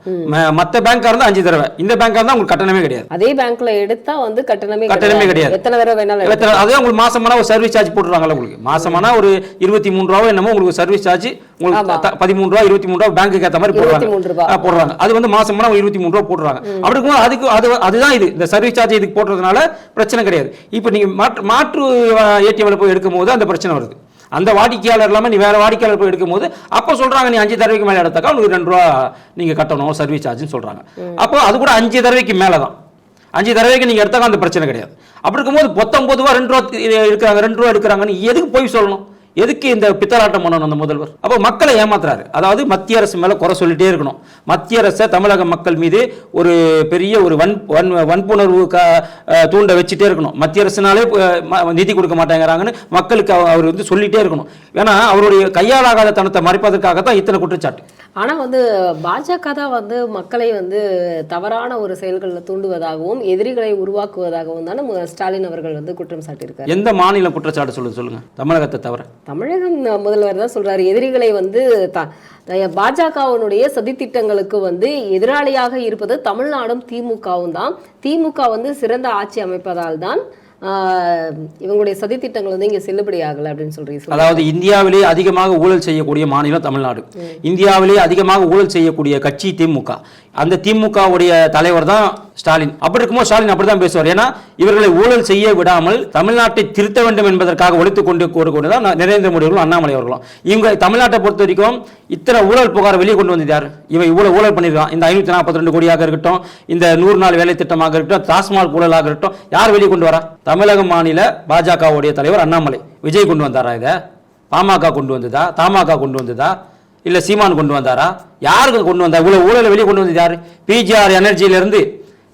Speaker 1: மத்த பேங்கா இருந்தா அஞ்சு தடவை இந்த பேங்கா இருந்தா உங்களுக்கு கட்டணமே கிடையாது.
Speaker 2: அதே பேங்க்ல எடுத்தா வந்து கட்டணமே
Speaker 1: கட்டணமே கிடையாது.
Speaker 2: எத்தனை தடவை வேணாலும்
Speaker 1: அதே உங்களுக்கு மாசம் மாசமான ஒரு சர்வீஸ் சார்ஜ் போட்டுருவாங்கல்ல உங்களுக்கு? மாசமான ஒரு இருபத்தி மூணு ரூபா என்னமோ உங்களுக்கு சர்வீஸ் சார்ஜ் உங்களுக்கு பதிமூணு ரூபா இருபத்தி மூணு ரூபா பேங்க்குக்கு ஏற்ற மாதிரி போடுறாங்க.
Speaker 2: 23 ரூபா.
Speaker 1: ஆ, போடுறாங்க. அது வந்து மாசமான ஒரு இருபத்தி மூணு ரூபா போட்டுருவாங்க அப்படி இருக்கும்போது அதுக்கு அது அதுதான் இது. இந்த சர்வீஸ் சார்ஜ் இதுக்கு போடுறதுனால பிரச்சனை கிடையாது. இப்போ நீங்க மாற்று மாற்று ஏடிஎம்ல போய் எடுக்கும் போது அந்த பிரச்சனை வருது. அந்த வாடிக்கையாளர் இல்லாமல் நீ வேற வாடிக்கையாளர் போய் எடுக்கும்போது அப்போ சொல்றாங்க நீ அஞ்சு தடவைக்கு மேலே எடுத்தாக்கா உங்களுக்கு ரெண்டு ரூபா நீங்க கட்டணும் சர்வீஸ் சார்ஜ்னு சொல்றாங்க. அப்போ அது கூட அஞ்சு தடவைக்கு மேலே தான் அஞ்சு தடவைக்கு நீங்கள் எடுத்தாக்க அந்த பிரச்சனை கிடையாது. அப்படி இருக்கும்போது பத்தொன்பது ரூபா ரெண்டு ரூபா இருக்கிறாங்க ரெண்டு ரூபா எடுக்கிறாங்கன்னு எதுக்கு போய் சொல்லணும்? எதுக்கு இந்த பித்தலாட்டம் பண்ணணும் அந்த முதல்வர்? அப்போ மக்களை ஏமாத்துறாரு. அதாவது மத்திய அரசு மேல குறை சொல்லிட்டே இருக்கணும். மத்திய அரசை தமிழக மக்கள் மீது ஒரு பெரிய ஒரு வன் வன் வன்புணர்வு க தூண்ட வச்சுட்டே இருக்கணும். மத்திய அரசுனாலே நிதி கொடுக்க மாட்டேங்கிறாங்கன்னு மக்களுக்கு அவ- அவர் வந்து சொல்லிட்டே இருக்கணும். ஏன்னா அவருடைய கையாலாகாத தனத்தை மறைப்பதற்காக தான் இத்தனை குற்றச்சாட்டு.
Speaker 2: ஆனா வந்து பாஜக தான் வந்து மக்களை வந்து தவறான ஒரு செயல்களில் தூண்டுவதாகவும் எதிரிகளை உருவாக்குவதாகவும் தானே ஸ்டாலின் அவர்கள் வந்து குற்றம் சாட்டியிருக்காரு.
Speaker 1: எந்த மாநிலம் குற்றச்சாட்டு சொல்லுது சொல்லுங்க? தமிழகத்தை தவிர.
Speaker 2: தமிழகம் முதல்வர் தான் சொல்றாரு எதிரிகளை வந்து த- பாஜகவினுடைய சதித்திட்டங்களுக்கு வந்து எதிராளியாக இருப்பது தமிழ்நாடும் திமுகவும் தான். திமுக வந்து சிறந்த ஆட்சி அமைப்பதால் தான் இவங்களுடைய சதித்திட்டங்கள் வந்து இங்கே செல்லுபடி ஆகலை அப்படின்னு சொல்றீங்க.
Speaker 1: அதாவது இந்தியாவிலேயே அதிகமாக ஊழல் செய்யக்கூடிய மாநிலம் தமிழ்நாடு. இந்தியாவிலேயே அதிகமாக ஊழல் செய்யக்கூடிய கட்சி திமுக. அந்த திமுகவுடைய தலைவர் தான் ஸ்டாலின். அப்படி இருக்கும்போது ஸ்டாலின் அப்படி தான் பேசுவார். ஏன்னா இவர்களை ஊழல் செய்ய விடாமல் தமிழ்நாட்டை திருத்த வேண்டும் என்பதற்காக ஒழித்துக் கொண்டு கூறுகொண்டு தான் நரேந்திர மோடி அவர்களும் அண்ணாமலை அவர்களும். இவங்க தமிழ்நாட்டை பொறுத்த வரைக்கும் இத்தனை ஊழல் புகார் வெளியே கொண்டு வந்தது யார்? இவன் இவ்வளவு ஊழல் பண்ணியிருக்கான். இந்த ஐநூத்தி நாற்பத்தி ரெண்டு கோடியாக இருக்கட்டும் இந்த நூறு நாள் வேலை திட்டமாக இருக்கட்டும் தாஸ்மால் ஊழலாக இருக்கட்டும் யார் வெளியே கொண்டு வரா? தமிழக மாநில பாஜகவுடைய தலைவர் அண்ணாமலை. விஜய் கொண்டு வந்தாரா இதை? பாமக கொண்டு வந்ததா? தமாக கொண்டு வந்ததா? இல்லை சீமான் கொண்டு வந்தாரா? யாருக்கு கொண்டு வந்தா? இவ்வளோ ஊழலை வெளியே கொண்டு வந்தது யார்? பிஜிஆர் எனர்ஜியிலேருந்து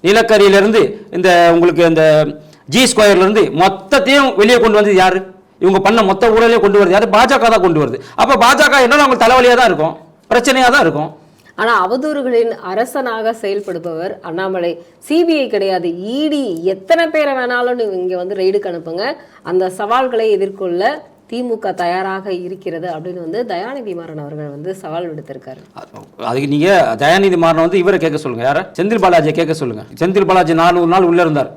Speaker 1: நிலக்கரியிலேருந்து இந்த உங்களுக்கு இந்த ஜி ஸ்கொயர்லேருந்து மொத்தத்தையும் வெளியே கொண்டு வந்தது யார்? இவங்க பண்ண மொத்த ஊழலையும் கொண்டு வருது யாரு? பாஜக தான் கொண்டு வருது. அப்போ பாஜக என்னன்னா அவங்க தலைவலியாக தான் இருக்கும்? பிரச்சனையாக தான் இருக்கும்.
Speaker 2: ஆனால் அவதூறுகளின் அரசனாக செயல்படுபவர் அண்ணாமலை. சிபிஐ கிடையாது. இடி எத்தனை பேரை வேணாலும் நீங்கள் இங்கே வந்து ரெய்டுக்கு அனுப்புங்க. அந்த சவால்களை எதிர்கொள்ள திமுக தயாராக இருக்கிறது அப்படின்னு வந்து தயாநிதி மாறன் அவர்கள் வந்து சவால் விடுத்திருக்காரு.
Speaker 1: அதுக்கு நீங்கள் தயாநிதி மாறன் வந்து இவரை கேட்க சொல்லுங்கள் யாரை? செந்தில் பாலாஜியை கேட்க சொல்லுங்கள் செந்தில் பாலாஜி நானூறு நாள் உள்ள இருந்தார்.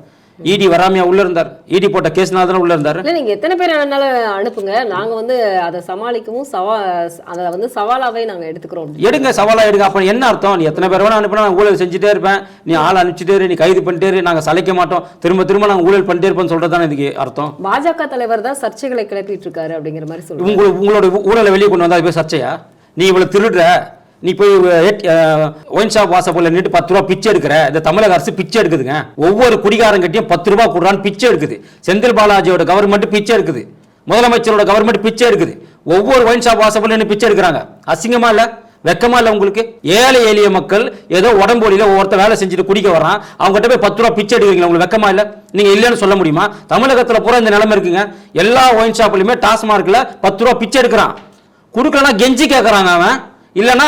Speaker 1: இடி வராமையா உள்ள இருந்தார். இடி போட்ட கேஸ்னால தானே உள்ள இருந்தார்.
Speaker 2: இல்ல நீங்க எத்தனை பேர் வேணாலும் அனுப்புங்க. நாங்க வந்து அதை சமாளிக்கவும் சவா அதை வந்து சவாலாவே நாங்க எடுத்துக்கிறோம்.
Speaker 1: எடுங்க சவாலா எடுங்க. அப்ப என்ன அர்த்தம்? நீ எத்தனை பேர் வேணா அனுப்பினா நான் ஊழல் செஞ்சுட்டே இருப்பேன். நீ ஆள் அனுப்பிச்சிட்டே நீ கைது பண்ணிட்டே இரு நாங்க சளைக்க மாட்டோம். திரும்ப திரும்ப நாங்க ஊழல் பண்ணிட்டே இருப்போம்னு தானே இதுக்கு அர்த்தம்?
Speaker 2: பாஜக தலைவர் தான் சர்ச்சைகளை கிளப்பிட்டு இருக்காரு அப்படிங்கிற மாதிரி சொல்றாங்க
Speaker 1: உங்களோட ஊழலை வெளியே கொண்டு வந்தா போய் சர்ச்சையா? நீ இவ்வளவு திருடுற. நீ போய் ஒயின் ஷாப் வாசப்போல நின்று பத்து ரூபா பிச்சை எடுக்கிற. இந்த தமிழக அரசு பிச்சை எடுக்குதுங்க. ஒவ்வொரு குடிகாரங்கிட்டையும் பத்து ரூபா கொடுறான்னு பிச்சை எடுக்குது. செந்தில் பாலாஜியோட கவர்மெண்ட் பிச்சை எடுக்குது. முதலமைச்சரோட கவர்மெண்ட் பிச்சை எடுக்குது. ஒவ்வொரு ஒயின் ஷாப் வாசப்போல நின்று பிச்சை எடுக்கிறாங்க. அசிங்கமா இல்லை? வெக்கமா இல்லை உங்களுக்கு? ஏழை எளிய மக்கள் ஏதோ உடம்போடியில் ஒவ்வொருத்தர் வேலை செஞ்சுட்டு குடிக்க வரான் அவங்ககிட்ட போய் பத்து ரூபா பிச்சை எடுக்கிறீங்களா? உங்களுக்கு வெக்கமா இல்லை? நீங்க இல்லைன்னு சொல்ல முடியுமா? தமிழகத்தில் பூரா இந்த நிலைமை இருக்குங்க. எல்லா ஒயின் ஷாப்லையுமே டாஸ்மார்க்ல பத்து ரூபா பிச்சை எடுக்கிறான். கொடுக்கலனா கெஞ்சி கேட்குறாங்க அவன். இல்லைன்னா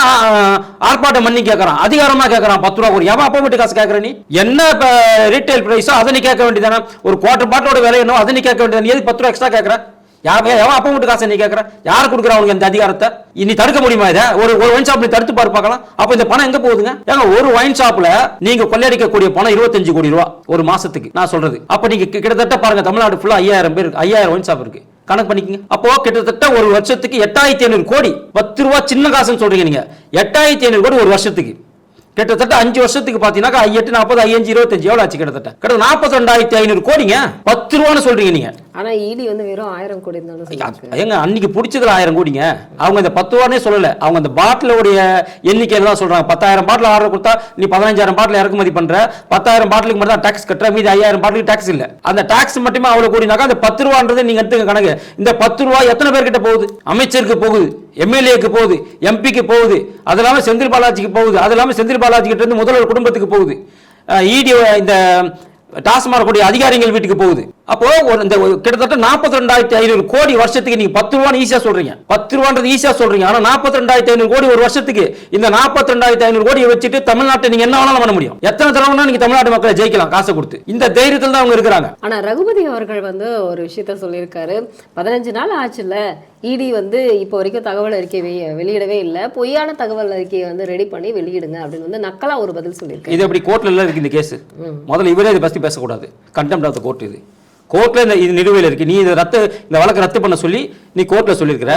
Speaker 1: ஆர்ப்பாட்டம் பண்ணி கேட்கறான் அதிகாரமா கேட்கறான் பத்து ரூபா கோடி. எவன் அப்பா வீட்டு காசு கேட்கற நீ? என்ன இப்போ ரீட்டைல் பிரைஸோ அதை நீ கேட்க வேண்டியதானே ஒரு குவார்டர் பாட்டோட விலை என்ன அதை நீ கேட்க வேண்டியதானே எதுக்கு பத்து ரூபா எக்ஸ்ட்ரா கேட்கற யார் எவன் அப்போ மட்டும் காசை நீ கேட்கற யார் கொடுக்குறா அவனுக்கு இந்த அதிகாரத்தை? இனி தடுக்க முடியுமா இதை? ஒரு ஒரு ஒயின் ஷாப் நீ தடுத்து பாரு பார்க்கலாம். அப்ப இந்த பணம் எங்க போகுதுங்க? ஏங்க ஒரு ஒயின் ஷாப்ல நீங்க கொள்ளையடிக்கக்கூடிய பணம் இருபத்தஞ்சு கோடி ரூபா ஒரு மாசத்துக்கு நான் சொல்றது. அப்ப நீங்க கிட்டத்தட்ட பாருங்க தமிழ்நாடு ஃபுல்லா ஐயாயிரம் பேர் ஐயாயிரம் ஒயின் ஷாப் இருக்கு. கணக்கு பண்ணிக்கங்க. அப்போ கிட்டத்தட்ட ஒரு வருஷத்துக்கு எட்டாயிரத்தி ஐநூறு கோடி. பத்து ரூபா சின்ன காசுன்னு சொல்றீங்க நீங்க. எட்டாயிரத்தி ஐநூறு கோடி ஒரு வருஷத்துக்கு. கிட்டத்தட்ட அஞ்சு வருஷத்துக்கு பாத்தீங்கன்னா ஐயெட்டு நாற்பது ஐயஞ்சு இருபத்தஞ்சு. எவ்வளவு ஆச்சு கிட்டத்தட்ட? கிட்ட நாற்பத்தி ரெண்டாயிரத்தி ஐநூறு கோடிங்க. பத்து ரூபான்னு சொல்றீங்க நீங்க.
Speaker 2: ஆனா இடி வந்து வெறும் ஆயிரம் கோடி இருந்தாலும்
Speaker 1: ஏங்க அன்னைக்கு பிடிச்சதுல ஆயிரம் கோடிங்க. அவங்க இந்த பத்து ரூபானே சொல்லல. அவங்க அந்த பாட்டிலோடைய எண்ணிக்கையில தான் சொல்றாங்க. பத்தாயிரம் பாட்டில் ஆர்டர் கொடுத்தா நீ பதினஞ்சாயிரம் பாட்டில் இறக்குமதி பண்ற. பத்தாயிரம் பாட்டிலுக்கு மட்டும் தான் டாக்ஸ் கட்டுற. மீதி ஐயாயிரம் பாட்டிலுக்கு டாக்ஸ் இல்ல. அந்த டாக்ஸ் மட்டுமே அவ்வளவு கோடினாக்கா அந்த பத்து ரூபான்றது நீங்க எடுத்துக்க கணக்கு. இந்த பத்து ரூபா எத்தனை பேர்கிட்ட போகுது? அமைச்சருக்கு போகுது எம்எல்ஏக்கு போகுது எம்பிக்கு போகுது. அது இல்லாம செந்தில் பாலாஜிக்கு போகுது. அது இல்லாம செந்தில் பாலாஜி கிட்ட இருந்து முதல்வர் குடும்பத்துக்கு போகுது. இடி இந்த டாஸ்மாக் கூடிய அதிகாரிகள் வீட்டுக்கு போகுது. அப்போ ஒரு இந்த கிட்டத்தட்ட நாற்பத்தி ரெண்டாயிரத்தி ஐநூறு கோடி வருஷத்துக்கு நீங்க பத்து ரூபான்னு ஈஸியா சொல்றீங்க. பத்து ரூபான்றது ஈஸியா சொல்றீங்க. ஆனா நாற்பத்தி ரெண்டாயிரத்தி ஐநூறு கோடி ஒரு வருஷத்துக்கு இந்த நாற்பத்தி ரெண்டாயிரத்தி ஐநூறு கோடியை வச்சுட்டு தமிழ்நாட்டை நீங்க என்ன வேணாலும் பண்ண முடியும். எத்தனை தடவை நீங்க தமிழ்நாட்டு மக்களை ஜெயிக்கலாம் காசை கொடுத்து. இந்த தைரியத்தில் தான் அவங்க இருக்கிறாங்க.
Speaker 2: ஆனா ரகுபதி அவர்கள் வந்து ஒரு விஷயத்த சொல்லியிருக்காரு. பதினஞ்சு நாள் ஆச்சுல்ல இடி வந்து இப்போ வரைக்கும் தகவல் அறிக்கை வெளியிடவே இல்லை. பொய்யான தகவல் அறிக்கையை வந்து ரெடி பண்ணி வெளியிடுங்க அப்படின்னு வந்து நக்கலா ஒரு பதில் சொல்லியிருக்காரு.
Speaker 1: இது எப்படி கோர்ட்ல எல்லாம் இருக்கு இந்த கேஸ் முதல்ல இவரே இதை பத்தி பேசக்கூடாது. கண்டெம்ட் ஆஃப் த கோர்ட் இது. கோர்ட்ல இந்த இது நிலுவையில் இருக்கு. நீ இதை ரத்து இந்த வழக்கை ரத்து பண்ண சொல்லி நீ கோர்ட்ல சொல்லியிருக்கிற.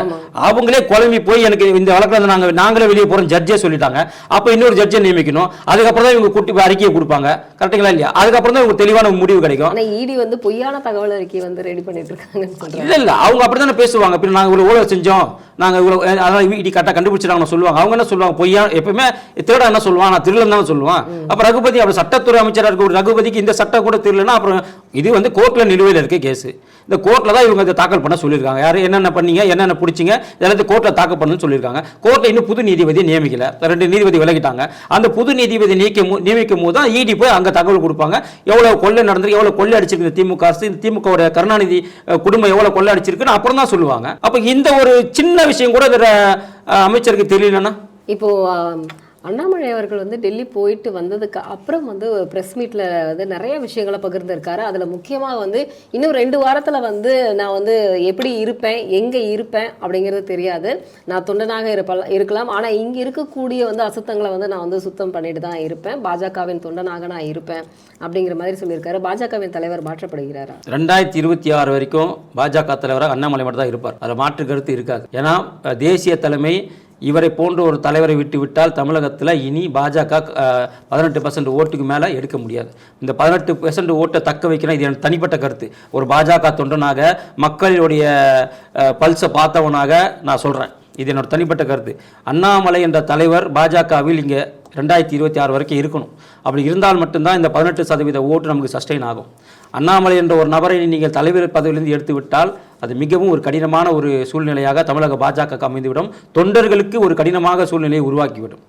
Speaker 1: அவங்களே குழம்பி போய் எனக்கு இந்த வழக்கில் நாங்க நாங்களே வெளியே போறோம் ஜட்ஜே சொல்லிட்டாங்க. அப்ப இன்னொரு ஜட்ஜை நியமிக்கணும். அதுக்கப்புறம் தான் இவங்க கூட்டி அறிக்கையை கொடுப்பாங்க. கரெக்டுங்களா இல்லையா? அதுக்கப்புறம் தான் இவங்க தெளிவான முடிவு கிடைக்கும்.
Speaker 2: இடி வந்து பொய்யான தகவல் அறிக்கை வந்து ரெடி பண்ணிட்டு சொல்றாங்க.
Speaker 1: இல்ல இல்ல. அவங்க அப்படித்தானே பேசுவாங்க. பின்ன நாங்க இவ்வளவு ஊழல் செஞ்சோம். நாங்க இவ்வளவு அஹ், அதனால இடி கரெக்டாக கண்டுபிடிச்சிட்டாங்கன்னு சொல்லுவாங்க. அவங்க என்ன சொல்லுவாங்க? பொய்யா எப்பவுமே திருட என்ன சொல்லுவான்? நான் திருடன் தான் சொல்லுவான். அப்ப ரகுபதி அப்படி சட்டத்துறை அமைச்சரா இருக்க ஒரு ரகுபதிக்கு இந்த சட்டம் கூட தெரியலன்னா அப்புறம் இது வந்து கோர்ட்ல நிலுவையில் இருக்க கேஸு இந்த கோர்ட்டில் தான் இவங்க இதை தாக்கல் பண்ண சொல்லியிருக்காங்க. யார் என்னென்ன பண்ணீங்க என்னென்ன பிடிச்சிங்க இதெல்லாத்தையும் கோர்ட்டில் தாக்கல் பண்ணணும்னு சொல்லியிருக்காங்க. கோர்ட்டில் இன்னும் புது நீதிபதியை நியமிக்கல. ரெண்டு நீதிபதி விலகிட்டாங்க. அந்த புது நீதிபதி நீக்கம் நியமிக்கும் போது தான் இடி போய் அங்கே தகவல் கொடுப்பாங்க. எவ்வளோ கொள்ளை நடந்திருக்கு எவ்வளோ கொள்ளை அடிச்சிருக்கு இந்த திமுக அரசு இந்த திமுக கருணாநிதி குடும்பம் எவ்வளோ கொள்ளை அடிச்சிருக்குன்னு அப்புறம் தான் சொல்லுவாங்க. அப்போ இந்த ஒரு சின்ன விஷயம் கூட இதில் அமைச்சருக்கு தெரியலன்னா
Speaker 2: இப்போ அண்ணாமலை அவர்கள் வந்து டெல்லி போயிட்டு வந்ததுக்கு அப்புறம் வந்து ப்ரெஸ் மீட்டில் வந்து நிறைய விஷயங்களை பகிர்ந்திருக்காரு. அதில் முக்கியமாக வந்து இன்னும் ரெண்டு வாரத்தில் வந்து நான் வந்து எப்படி இருப்பேன் எங்கே இருப்பேன் அப்படிங்கிறது தெரியாது. நான் தொண்டனாக இருப்பலாம் இருக்கலாம். ஆனால் இங்கே இருக்கக்கூடிய வந்து அசுத்தங்களை வந்து நான் வந்து சுத்தம் பண்ணிட்டு தான் இருப்பேன். பாஜகவின் தொண்டனாக நான் இருப்பேன் அப்படிங்கிற மாதிரி சொல்லியிருக்காரு. பாஜகவின் தலைவர் மாற்றப்படுகிறாரா?
Speaker 1: ரெண்டாயிரத்தி இருபத்தி ஆறு வரைக்கும் பாஜக தலைவராக அண்ணாமலை மட்டும் தான் இருப்பார். அதில் மாற்று கருத்து இருக்காது. ஏன்னா தேசிய தலைமை இவரை போன்ற ஒரு தலைவரை விட்டுவிட்டால் தமிழகத்தில் இனி பாஜக பதினெட்டு பர்சன்ட் ஓட்டுக்கு மேலே எடுக்க முடியாது. இந்த பதினெட்டு பர்சன்ட் ஓட்டை தக்க வைக்கணும் இது எனக்கு தனிப்பட்ட கருத்து. ஒரு பாஜக தொண்டனாக மக்களுடைய பல்ஸை பார்த்தவனாக நான் சொல்கிறேன் இது என்னோட தனிப்பட்ட கருத்து. அண்ணாமலை என்ற தலைவர் பாஜகவில் இங்கே ரெண்டாயிரத்தி இருபத்தி ஆறு வரைக்கும் இருக்கணும். அப்படி இருந்தால் மட்டும்தான் இந்த பதினெட்டு சதவீத ஓட்டு நமக்கு சஸ்டெயின் ஆகும். அண்ணாமலை என்ற ஒரு நபரை நீங்கள் தலைவர் பதவியிலிருந்து எடுத்து விட்டால் அது மிகவும் ஒரு கடினமான ஒரு சூழ்நிலையாக தமிழக பாஜக அமைந்துவிடும். தொண்டர்களுக்கு ஒரு கடினமாக சூழ்நிலையை உருவாக்கிவிடும்.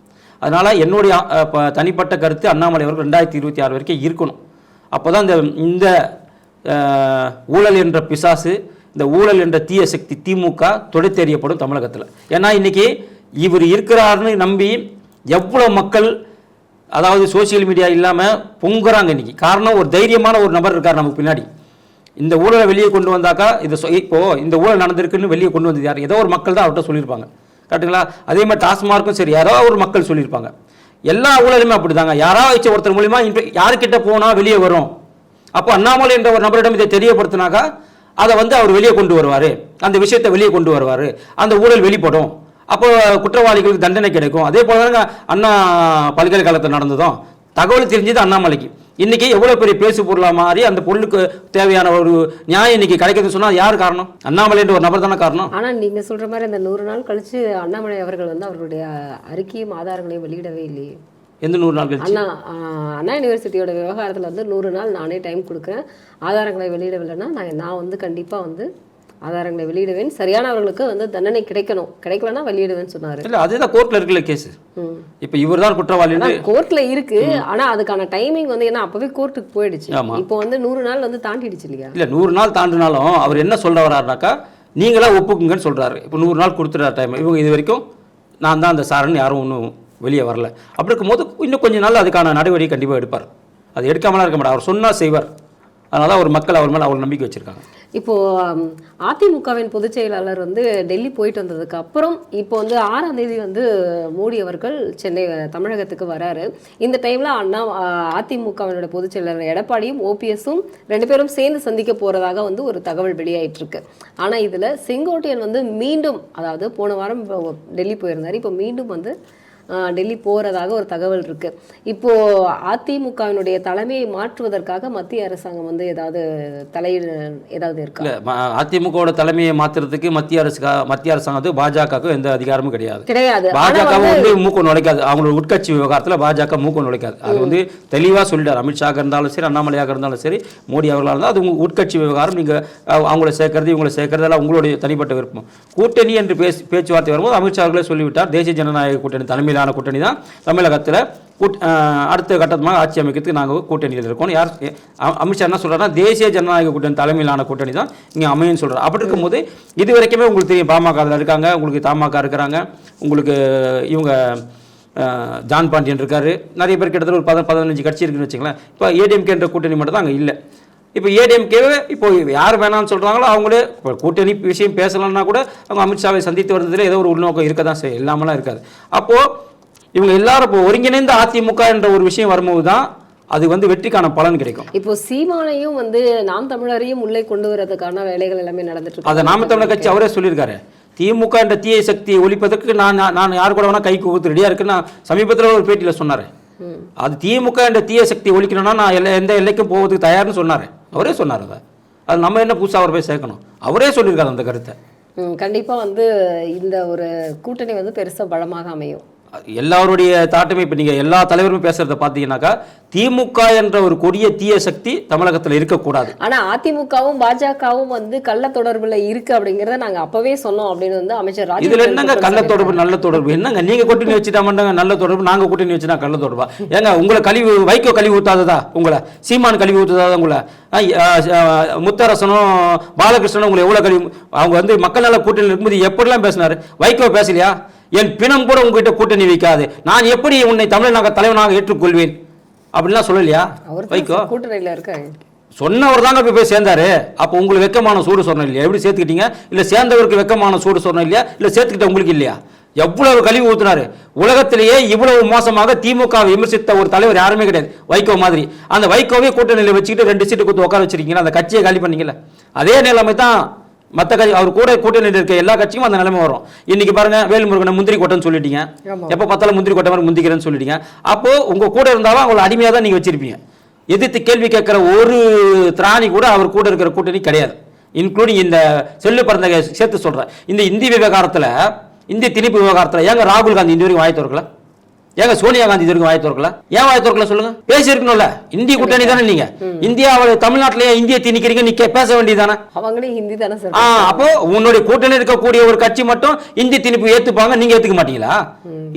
Speaker 1: அதனால் என்னுடைய தனிப்பட்ட கருத்து அண்ணாமலை அவர்கள் ரெண்டாயிரத்தி இருபத்தி ஆறு வரைக்கும் இருக்கணும். அப்போ தான் இந்த இந்த ஊழல் என்ற பிசாசு இந்த ஊழல் என்ற தீய சக்தி திமுக தொடுத்தெறியப்படும் தமிழகத்தில். ஏன்னா இன்றைக்கி இவர் இருக்கிறாருன்னு நம்பி எவ்வளோ மக்கள் அதாவது சோஷியல் மீடியா இல்லாமல் பொங்குறாங்க இன்னைக்கு. காரணம் ஒரு தைரியமான ஒரு நபர் இருக்கார் நமக்கு பின்னாடி. இந்த ஊழலை வெளியே கொண்டு வந்தாக்கா இது இப்போது இப்போ இந்த ஊழல் நடந்திருக்குன்னு வெளியே கொண்டு வந்தது யார்? ஏதோ ஒரு மக்கள் தான் அவர்கிட்ட சொல்லியிருப்பாங்க. கரெக்டுங்களா? அதே மாதிரி டாஸ்மார்க்கும் சரி யாரோ ஒரு மக்கள் சொல்லியிருப்பாங்க. எல்லா ஊழலுமே அப்படிதாங்க. வச்ச ஒருத்தர் மூலிமா இன்ஃப- யாருக்கிட்ட போனால் வெளியே வரும். அப்போ அண்ணாமலை என்ற ஒரு நபரிடம் இதை தெரியப்படுத்தினாக்கா அதை வந்து அவர் வெளியே கொண்டு வருவார். அந்த விஷயத்தை வெளியே கொண்டு வருவார். அந்த ஊழல் வெளிப்படும். அப்போ குற்றவாளிகளுக்கு தண்டனை கிடைக்கும். அதே போல தாங்க அண்ணா பல்கலைக்கழகத்தில் நடந்ததும். தகவல் தெரிஞ்சது அண்ணாமலைக்கு. இன்னைக்கு எவ்வளவு பெரிய பேசு பொருளா மாறி அந்த பொருளுக்கு தேவையான ஒரு நியாயம் இன்னைக்கு கிடைக்குதுன்னு சொன்னா யார் காரணம்? அண்ணாமலை என்ற ஒரு நபர் தானே காரணம்?
Speaker 2: ஆனா நீங்க சொல்ற மாதிரி அந்த நூறு நாள் கழிச்சு அண்ணாமலை அவர்கள் வந்து அவருடைய அறிக்கையும் ஆதாரங்களையும் வெளியிடவே இல்லையே.
Speaker 1: எந்த நூறு நாள் கழிச்சு?
Speaker 2: அண்ணா அண்ணா யூனிவர்சிட்டியோட விவகாரத்தில் வந்து நூறு நாள் நானே டைம் கொடுக்குறேன். ஆதாரங்களை வெளியிடவில்லைன்னா நான் நான் வந்து கண்டிப்பாக வந்து ஆதாரங்களை வெளியிடுவேன். சரியானவர்களுக்கு வந்து தண்டனை கிடைக்கணும். கிடைக்கலன்னா வெளியிடுவேன்னு சொன்னாரு.
Speaker 1: இல்ல அதுதான் கோர்ட்ல இருக்குல்ல கேஸ். இப்ப இவர் தான் குற்றவாளின்னு
Speaker 2: கோர்ட்ல இருக்கு. ஆனா அதுக்கான டைமிங் வந்து ஏன்னா அப்பவே கோர்ட்டுக்கு போயிடுச்சு. இப்போ வந்து நூறு நாள் வந்து தாண்டிடுச்சு இல்லையா?
Speaker 1: இல்ல நூறு நாள் தாண்டினாலும் அவர் என்ன சொல்ல வர்றாருனாக்கா நீங்களா ஒப்புக்குங்கன்னு சொல்றாரு. இப்போ நூறு நாள் கொடுத்துட்ற டைம் இவங்க இது வரைக்கும் நான் தான் அந்த சாரன்னு யாரும் ஒன்றும் வெளியே வரல. அப்படி இருக்கும்போது இன்னும் கொஞ்ச நாள் அதுக்கான நடவடிக்கை கண்டிப்பாக எடுப்பார். அது எடுக்காமலாம் இருக்க மாட்டார். அவர் சொன்னா செய்வார். அதனால அவர் மக்கள் அவர் மேலே அவர் நம்பிக்கை வச்சிருக்காங்க.
Speaker 2: இப்போது அதிமுகவின் பொதுச் செயலாளர் வந்து டெல்லி போயிட்டு வந்ததுக்கு அப்புறம் இப்போ வந்து ஆறாம் தேதி வந்து மோடி அவர்கள் சென்னை தமிழகத்துக்கு வராரு. இந்த டைமில் அண்ணா அதிமுகவினோட பொதுச் செயலாளர் எடப்பாடியும் ஓபிஎஸும் ரெண்டு பேரும் சேர்ந்து சந்திக்க போகிறதாக வந்து ஒரு தகவல் வெளியாயிட்டு ஆனால் இதில் செங்கோட்டையன் வந்து மீண்டும் அதாவது போன வாரம் இப்போ டெல்லி போயிருந்தார். இப்போ மீண்டும் வந்து டெல்லி போறதாக ஒரு தகவல் இருக்கு. இப்போ அதிமுகவினுடைய தலைமையை மாற்றுவதற்காக மத்திய அரசாங்கம் வந்து ஏதாவது தலையீடு ஏதாவது இருக்கா?
Speaker 1: அதிமுகவோட தலைமையை மாத்துறதுக்கு மத்திய அரசு மத்திய அரசாங்கத்துக்கு பாஜகவுக்கு எந்த அதிகாரமும் கிடையாது.
Speaker 2: கிடையாது.
Speaker 1: பாஜக
Speaker 2: வந்து
Speaker 1: மூக்கம் நுழைக்காது. அவங்களோட உட்கட்சி விவகாரத்தில் பாஜக மூக்கம் நுழைக்காது. அது வந்து தெளிவாக சொல்லிட்டார். அமித்ஷாக இருந்தாலும் சரி அண்ணாமலையாக இருந்தாலும் சரி மோடி அவர்களாக இருந்தால் அது உங்க உட்கட்சி விவகாரம். நீங்கள் அவங்கள சேர்க்கறது இவங்களை சேர்க்கறது எல்லாம் உங்களுடைய தனிப்பட்ட விருப்பம். கூட்டணி என்று பேசி பேச்சுவார்த்தை வரும்போது அமித்ஷா அவர்களே சொல்லிவிட்டார். தேசிய ஜனநாயக கூட்டணி தலைமையிலான கூட்டணி தான் தமிழகத்தில் கூட் அடுத்த கட்டமாக ஆட்சி அமைக்கிறதுக்கு நாங்கள் கூட்டணியில் இருக்கோம். யார் அமித்ஷா என்ன சொல்றாருன்னா தேசிய ஜனநாயக கூட்டணி தலைமையிலான கூட்டணி தான் இங்கே அமையும்னு சொல்கிறார் அப்படி இருக்கும்போது இது வரைக்குமே உங்களுக்கு தெரியும் பாமக இருக்காங்க உங்களுக்கு தமாக இருக்கிறாங்க உங்களுக்கு இவங்க ஜான் பாண்டியன் இருக்கார். நிறைய பேர் கிட்டத்தட்ட ஒரு பத பதினஞ்சு கட்சி இருக்குன்னு வச்சுங்களேன் இப்போ ஏடிஎம்கேன்ற கூட்டணி மட்டும் தான் அங்கே இல்லை. இப்போ ஏடிஎம்கேவே இப்போ யார் வேணாம்னு சொல்கிறாங்களோ அவங்களே இப்போ கூட்டணி விஷயம் பேசலாம்னா கூட அவங்க அமித்ஷாவை சந்தித்து வந்ததில் ஏதோ ஒரு உள்நோக்கம் இருக்க தான் செய்யும். இல்லாமலாம் இருக்காது. அப்போது இவங்க எல்லாரும் ஒருங்கிணைந்த அதிமுக என்ற ஒரு விஷயம் வரும்போது தான் அது வந்து வெற்றிக்கான பலன் கிடைக்கும்.
Speaker 2: இப்போ சீமானையும் வந்து நாம் தமிழரையும் உள்ளே கொண்டு வரதுக்கான வேலைகள் எல்லாமே நடந்துட்டு இருக்கு.
Speaker 1: அதை நாம தமிழர் கட்சி அவரே சொல்லியிருக்காரு. திமுக என்ற தீய சக்தியை ஒழிப்பதற்கு நான் நான் யார் கூட வேணா கை கோர்த்து ரெடியா இருக்குன்னு சமீபத்தில் ஒரு பேட்டியில் சொன்னாரு. அது திமுக என்ற தீய சக்தியை ஒழிக்கணும்னா நான் எல்லா எந்த எல்லைக்கும் போவதுக்கு தயார்னு சொன்னாரு. அவரே சொன்னார் அதை. அது நம்ம என்ன புதுசாக அவர் போய் சேர்க்கணும். அவரே சொல்லியிருக்காரு அந்த கருத்தை.
Speaker 2: ம், கண்டிப்பா வந்து இந்த ஒரு கூட்டணி வந்து பெருசா பலமாக அமையும்.
Speaker 1: எல்லாருடைய தாட்டுமே இப்போ நீங்கள் எல்லா தலைவருமே பேசுறத பார்த்தீங்கன்னாக்கா திமுக என்ற ஒரு கொடிய தீய சக்தி தமிழகத்தில் இருக்கக்கூடாது.
Speaker 2: ஆனா அதிமுகவும் பாஜகவும் வந்து கள்ள தொடர்புல இருக்கு அப்படிங்கறத நாங்க அப்பவே சொன்னோம் அப்படின்னு வந்து அமைச்சர் ராஜேந்திர
Speaker 1: இதுல என்னங்க கள்ள தொடர்பு. நல்ல தொடர்பு என்னங்க நீங்க கூட்டணி வச்சுட்டா மட்டும் நல்ல தொடர்பு நாங்க கூட்டணி வச்சுட்டா கள்ள தொடர்பா ஏங்க உங்களை கழிவு வைகோ கழிவு ஊத்தாததா உங்களை? சீமான் கழிவு ஊத்தாதா உங்களை? முத்தரசனும் பாலகிருஷ்ணனும் உங்களை எவ்வளவு கழிவு அவங்க வந்து மக்கள் நல கூட்டணி இருக்கும்போது எப்படிலாம் பேசினாரு? வைகோ பேசலையா? என் பிணம் கூட உங்ககிட்ட கூட்டணி வைக்காது. நான் எப்படி உன்னை தமிழ்நாக தலைவனாக ஏற்றுக்கொள்வேன்? அப்படிலாம் சொல்லலையா?
Speaker 2: அவர்
Speaker 1: வைகோ
Speaker 2: தான் கூட்டணியில இருக்காரு.
Speaker 1: சொன்னவர் தாங்க போய் போய் சேர்ந்தாரு. அப்போ உங்களுக்கு வெக்கமான சூடு சொன்னோம் இல்லையா? எப்படி சேர்த்துக்கிட்டீங்க? இல்ல சேர்ந்தவருக்கு வெக்கமான சூடு சொன்னோம் இல்லையா? இல்ல சேர்த்துக்கிட்ட உங்களுக்கு இல்லையா? எவ்வளவு கழிவு ஊத்துனாரு. உலகத்திலேயே இவ்வளவு மோசமாக திமுக விமர்சித்த ஒரு தலைவர் யாருமே கிடையாது. வைகோ மாதிரி. அந்த வைகோவே கூட்டணியில் வச்சுக்கிட்டு ரெண்டு சீட்டு கொடுத்து உட்கார வச்சிருக்கீங்களா? அந்த கட்சியை காலி பண்ணீங்கல்ல. அதே நிலைமை தான் மற்ற கட்சி அவர் கூட கூட்டணியில் இருக்க எல்லா கட்சிக்கும் அந்த நிலைமை வரும். இன்னைக்கு பாருங்க வேல்முருகனை முந்திரி கொட்டைன்னு சொல்லிட்டீங்க. எப்போ பார்த்தாலும் முந்திரி கொட்டை மாதிரி முந்திக்கிறேன்னு சொல்லிட்டீங்க. அப்போ உங்க கூட இருந்தாலும் அவங்களை அடிமையாக தான் நீங்க வச்சிருப்பீங்க. எதிர்த்து கேள்வி கேட்கிற ஒரு திராணி கூட அவர் கூட இருக்கிற கூட்டணி கிடையாது. இன்க்ளூடிங் இந்த செல்லு பிறந்த சேர்த்து சொல்றேன். இந்த இந்தி விவகாரத்துல இந்தி திணிப்பு விவகாரத்துல ஏங்க ராகுல் காந்தி இந்த வரைக்கும் வாய் திறக்கல? ஏங்க சோனியா காந்தி இது வரைக்கும் வாய் திறக்கல? ஏன் வாய் திறக்கல சொல்லுங்க? பேசியிருக்கணும்ல. இந்திய கூட்டணி தானே நீங்க? இந்தியாவில் தமிழ்நாட்டிலேயே இந்திய திணிக்கிறீங்க நீ பேச வேண்டியதானே
Speaker 2: அவங்களே ஹிந்தி தானே சார்
Speaker 1: ஆ அப்போ உன்னுடைய கூட்டணி இருக்கக்கூடிய ஒரு கட்சி மட்டும் இந்தி திணிப்பு ஏத்துப்பாங்க நீங்க ஏத்துக்க மாட்டீங்களா?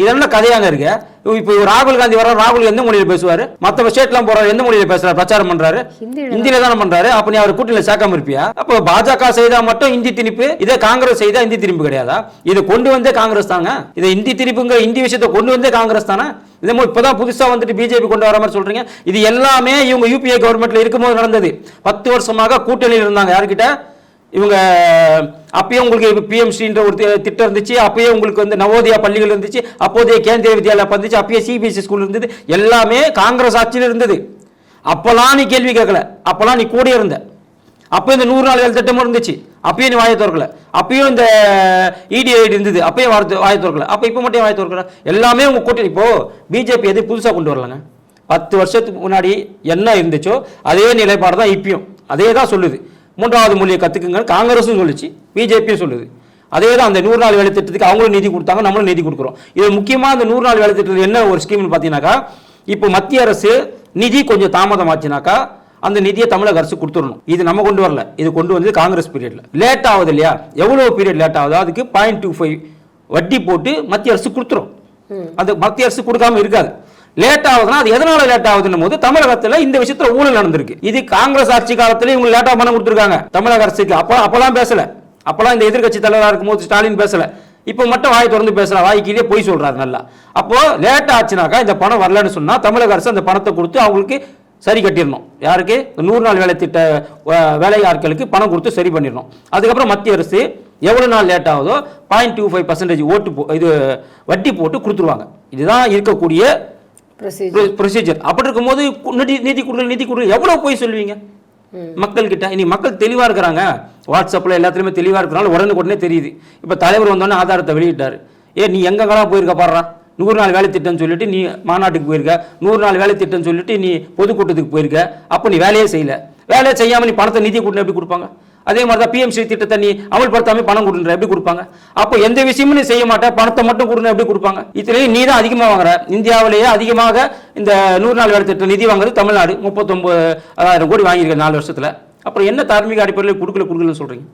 Speaker 1: இதெல்லாம் கதையாங்க இருக்கு? இப்போ ராகுல் காந்தி வர ராகுல் எந்த மொழியில பேசுவாரு? மத்த ஸ்டேட்லாம் போறாரு எந்த மொழியில பேசுறாரு? பிரச்சாரம் பண்றாரு.
Speaker 2: ஹிந்தியில
Speaker 1: தானே. பண்றாரு. அப்ப நீ அவர் கூட்டணியில சேர்க்காம இருப்பியா? அப்போ பாஜக செய்தா மட்டும் இந்தி திணிப்பு இதே காங்கிரஸ் செய்தா இந்தி திணிப்பு கிடையாதா? இதை கொண்டு வந்தே காங்கிரஸ் தாங்க. இதை இந்தி திணிப்புங்கிற இந்தி விஷயத்தை கொண்டு வந்தே காங்கிரஸ் தானே? இதே மாதிரி இப்பதான் புதுசா வந்துட்டு பிஜேபி கொண்டு வர மாதிரி சொல்றீங்க. இது எல்லாமே இவங்க யூபிஏ கவர்மெண்ட்ல இருக்கும்போது நடந்தது. பத்து வருஷமாக கூட்டணியில் இருந்தாங்க யார்கிட்ட? இவங்க அப்பயே உங்களுக்கு பிஎம்சின்ற ஒரு திட்டம் இருந்துச்சு அப்பயே உங்களுக்கு வந்து நவோதயா பள்ளிகள் இருந்துச்சு அப்போதைய கேந்திரிய வித்யாலயா இருந்துச்சு அப்பயே சிபிஎஸ்சி ஸ்கூல் இருந்தது எல்லாமே காங்கிரஸ் ஆட்சியில் இருந்தது. அப்போலாம் நீ கேள்வி கேட்கல அப்போலாம் நீ கூட இருந்த. அப்போ இந்த நூறு நாள் வேலை திட்டமும் இருந்துச்சு அப்பயும் நீ வாயை திறக்கல. அப்பயும் இந்த இடிஐடி இருந்தது அப்பயும் வார்த்தை வாயை திறக்கல. அப்போ இப்போ மட்டும் வாயை திறக்கல? எல்லாமே உங்கள் கூட்டணி. இப்போது பிஜேபி எது புதுசாக கொண்டு வரலங்க? பத்து வருஷத்துக்கு முன்னாடி என்ன இருந்துச்சோ அதே நிலைப்பாடு தான் இப்பயும். அதே தான் சொல்லுது. மூன்றாவது மொழியை கற்றுக்குங்க காங்கிரஸும் சொல்லுச்சு பிஜேபியும் சொல்லுது. அதே தான் அந்த நூறு நாள் வேலை திட்டத்துக்கு அவங்களும் நிதி கொடுத்தாங்க நம்மளும் நிதி கொடுக்குறோம். இது முக்கியமாக அந்த நூறு நாள் வேலை திட்டத்தில் என்ன ஒரு ஸ்கீம்னு பார்த்தீங்கன்னாக்கா இப்போ மத்திய அரசு நிதி கொஞ்சம் தாமதமாச்சுனாக்கா அந்த நிதியை தமிழக அரசு கொடுத்துடணும். இது நம்ம கொண்டு வரல. இது கொண்டு வந்தது காங்கிரஸ் பீரியட்ல லேட் ஆகுது இல்லையா? எவ்வளவு பீரியட் லேட் ஆகுதோ அதுக்கு பாயிண்ட் டூ ஃபைவ் வட்டி போட்டு மத்திய அரசு கொடுத்துரும். அது மத்திய அரசு கொடுக்காம இருக்காது. லேட் ஆகுதுன்னா அது எதனால லேட் ஆகுதுன்னு போது தமிழகத்துல இந்த விஷயத்துல ஊழல் நடந்திருக்கு. இது காங்கிரஸ் ஆட்சி காலத்துல இவங்க லேட்டா பணம் கொடுத்துருக்காங்க. தமிழக அரசுக்கு அப்ப அப்பெல்லாம் பேசல. அப்பெல்லாம் இந்த எதிர்க்கட்சி இருக்கும் இருக்கும்போது ஸ்டாலின் பேசல. இப்போ மட்டும் வாய் திறந்து பேசல. வாய்க்கிலேயே போய் சொல்றாரு நல்லா. அப்போ லேட் ஆச்சுனாக்கா இந்த பணம் வரலன்னு சொன்னா தமிழக அரசு அந்த பணத்தை கொடுத்து அவங்களுக்கு சரி கட்டிடணும். யாருக்கு? நூறு நாள் வேலை திட்ட வேலை ஆட்களுக்கு பணம் கொடுத்து சரி பண்ணிடணும். அதுக்கப்புறம் மத்திய அரசு எவ்வளவு நாள் லேட் ஆகுதோ பாயிண்ட் டூ ஃபைவ் பர்சன்டேஜ் ஓட்டு போ- இது வட்டி போட்டு கொடுத்துருவாங்க. இதுதான் இருக்கக்கூடிய
Speaker 2: ப்ரொசீஜர்
Speaker 1: அப்படி இருக்கும்போது நிதி நிதி கொடுங்க நிதி கொடுங்க எவ்வளவு போய் சொல்லுவீங்க? மக்கள் கிட்ட இனி மக்கள் தெளிவா இருக்கிறாங்க. வாட்ஸ்அப்ல எல்லாத்துலயுமே தெளிவா இருக்கிறனால உடனுக்குடனே தெரியுது. இப்ப தலைவர் வந்தோடனே ஆதாரத்தை வெளியிட்டாரு. ஏ நீ எங்கெங்கெல்லாம் போயிருக்க பாடுறா? நூறு நாள் வேலை திட்டம்னு சொல்லிட்டு நீ மாநாட்டுக்கு போயிருக்க. நூறு நாள் வேலை திட்டம்னு சொல்லிட்டு நீ பொதுக்கூட்டத்துக்கு போயிருக்க. அப்போ நீ வேலையே செய்யல. வேலையை செய்யாம நீ பணத்தை நிதி கொடுன்னு எப்படி கொடுப்பாங்க? அதே மாதிரி தான் பிஎம்சி திட்டத்தை நீ அமல்படுத்தாம பணம் கொடுன்ற எப்படி கொடுப்பாங்க? அப்போ எந்த விஷயமும் நீ செய்ய மாட்டேன் பணத்தை மட்டும் கொடுன்னு எப்படி கொடுப்பாங்க? இதுலேயும் நீ தான் அதிகமாக வாங்குற. இந்தியாவிலேயே அதிகமாக இந்த நூறு நாள் வேலை திட்டம் நிதி வாங்குறது தமிழ்நாடு. முப்பத்தொம்பது ஆயிரம் கோடி வாங்கியிருக்க நாலு வருஷத்தில். அப்புறம் என்ன தார்மீக அடிப்படையில் கொடுக்கல கொடுக்கலன்னு சொல்கிறீங்க